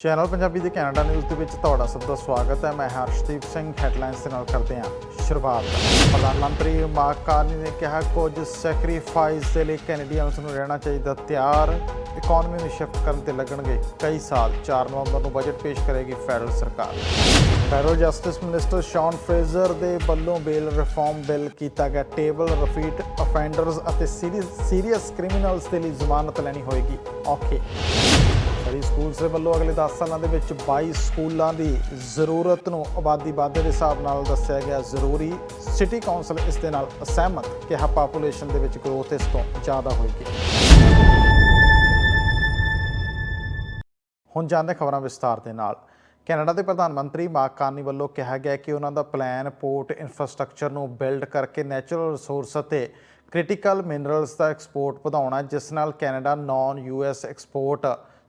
Channel Punjabi ਦੇ Canada news ਦੇ ਵਿੱਚ ਤੁਹਾਡਾ ਸਭ ਦਾ ਸਵਾਗਤ ਹੈ। ਮੈਂ ਹਰਸ਼ਦੀਪ ਸਿੰਘ। ਹੈਡਲਾਈਨਸ ਦੇ ਨਾਲ ਕਰਦੇ ਹਾਂ ਸ਼ੁਰੂਆਤ। ਪ੍ਰਧਾਨ ਮੰਤਰੀ ਮਾਰਕ ਕਾਰਨੀ ਨੇ ਕਿਹਾ, ਕੁਝ ਸੈਕਰੀਫਾਈਸ ਦੇ ਲਈ ਕੈਨੇਡੀਅਨਸ ਨੂੰ ਰਹਿਣਾ ਚਾਹੀਦਾ ਤਿਆਰ। ਇਕਨੋਮੀ ਨੂੰ ਸ਼ਿਫਟ ਕਰਨ ਤੇ ਲੱਗਣਗੇ ਕਈ ਸਾਲ। 4 ਨਵੰਬਰ ਨੂੰ ਬਜਟ ਪੇਸ਼ ਕਰੇਗੀ ਫੈਡਰਲ ਸਰਕਾਰ। Federal justice minister Sean Fraser ਦੇ ਵੱਲੋਂ ਬੇਲ ਰਿਫਾਰਮ ਬਿੱਲ ਕੀਤਾ ਗਿਆ। ਟੇਬਲ ਰਫੀਟ ਅਫੈਂਡਰਸ ਅਤੇ ਸੀਰੀਅਸ ਕ੍ਰਿਮੀਨਲਸ ਦੇ ਲਈ ਜ਼ਮਾਨਤ ਲੈਣੀ ਹੋਏਗੀ। ਓਕੇ ਸਕੂਲਸ ਦੇ ਵੱਲੋਂ ਅਗਲੇ 10 ਸਾਲਾਂ ਦੇ ਵਿੱਚ 22 ਸਕੂਲਾਂ ਦੀ ਜ਼ਰੂਰਤ ਨੂੰ ਆਬਾਦੀ ਵਾਧੇ ਦੇ ਹਿਸਾਬ ਨਾਲ ਦੱਸਿਆ ਗਿਆ ਜ਼ਰੂਰੀ। ਸਿਟੀ ਕਾਉਂਸਲ ਇਸ ਦੇ ਨਾਲ ਅਸਹਿਮਤ ਕਿਹਾ ਪਾਪੂਲੇਸ਼ਨ ਦੇ ਵਿੱਚ ਗਰੋਥ ਇਸ ਤੋਂ ਜ਼ਿਆਦਾ ਹੋਏਗੀ। ਹੁਣ ਜਾਂਦੇ ਖਬਰਾਂ ਵਿਸਤਾਰ ਦੇ ਨਾਲ। ਕੈਨੇਡਾ ਦੇ ਪ੍ਰਧਾਨ ਮੰਤਰੀ ਮਾਰਕ ਕਾਰਨੀ ਵੱਲੋਂ ਕਿਹਾ ਗਿਆ ਕਿ ਉਹਨਾਂ ਦਾ ਪਲਾਨ ਪੋਰਟ ਇਨਫਰਾਸਟ੍ਰਕਚਰ ਨੂੰ ਬਿਲਡ ਕਰਕੇ ਨੈਚੁਰਲ ਰਿਸੋਰਸ ਅਤੇ ਕ੍ਰਿਟੀਕਲ ਮਿਨਰਲਸ ਦਾ ਐਕਸਪੋਰਟ ਵਧਾਉਣਾ, ਜਿਸ ਨਾਲ ਕੈਨੇਡਾ ਨਾਨ ਯੂਐਸ ਐਕਸਪੋਰਟ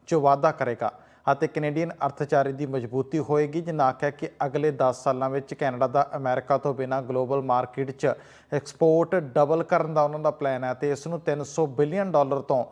'ਚ ਵਾਧਾ ਕਰੇਗਾ। ਅਤੇ ਕੈਨੇਡੀਅਨ ਅਰਥਚਾਰੇ ਦੀ ਮਜ਼ਬੂਤੀ ਹੋਏਗੀ, ਜਿਨ੍ਹਾਂ ਆਖਿਆ ਕਿ ਅਗਲੇ 10 ਸਾਲਾਂ ਵਿੱਚ ਕੈਨੇਡਾ ਦਾ ਅਮਰੀਕਾ ਤੋਂ ਬਿਨਾਂ ਗਲੋਬਲ ਮਾਰਕੀਟ 'ਚ ਐਕਸਪੋਰਟ ਡਬਲ ਕਰਨ ਦਾ ਉਹਨਾਂ ਦਾ ਪਲਾਨ ਹੈ ਤੇ ਇਸ ਨੂੰ 300 ਬਿਲੀਅਨ ਡਾਲਰ ਤੋਂ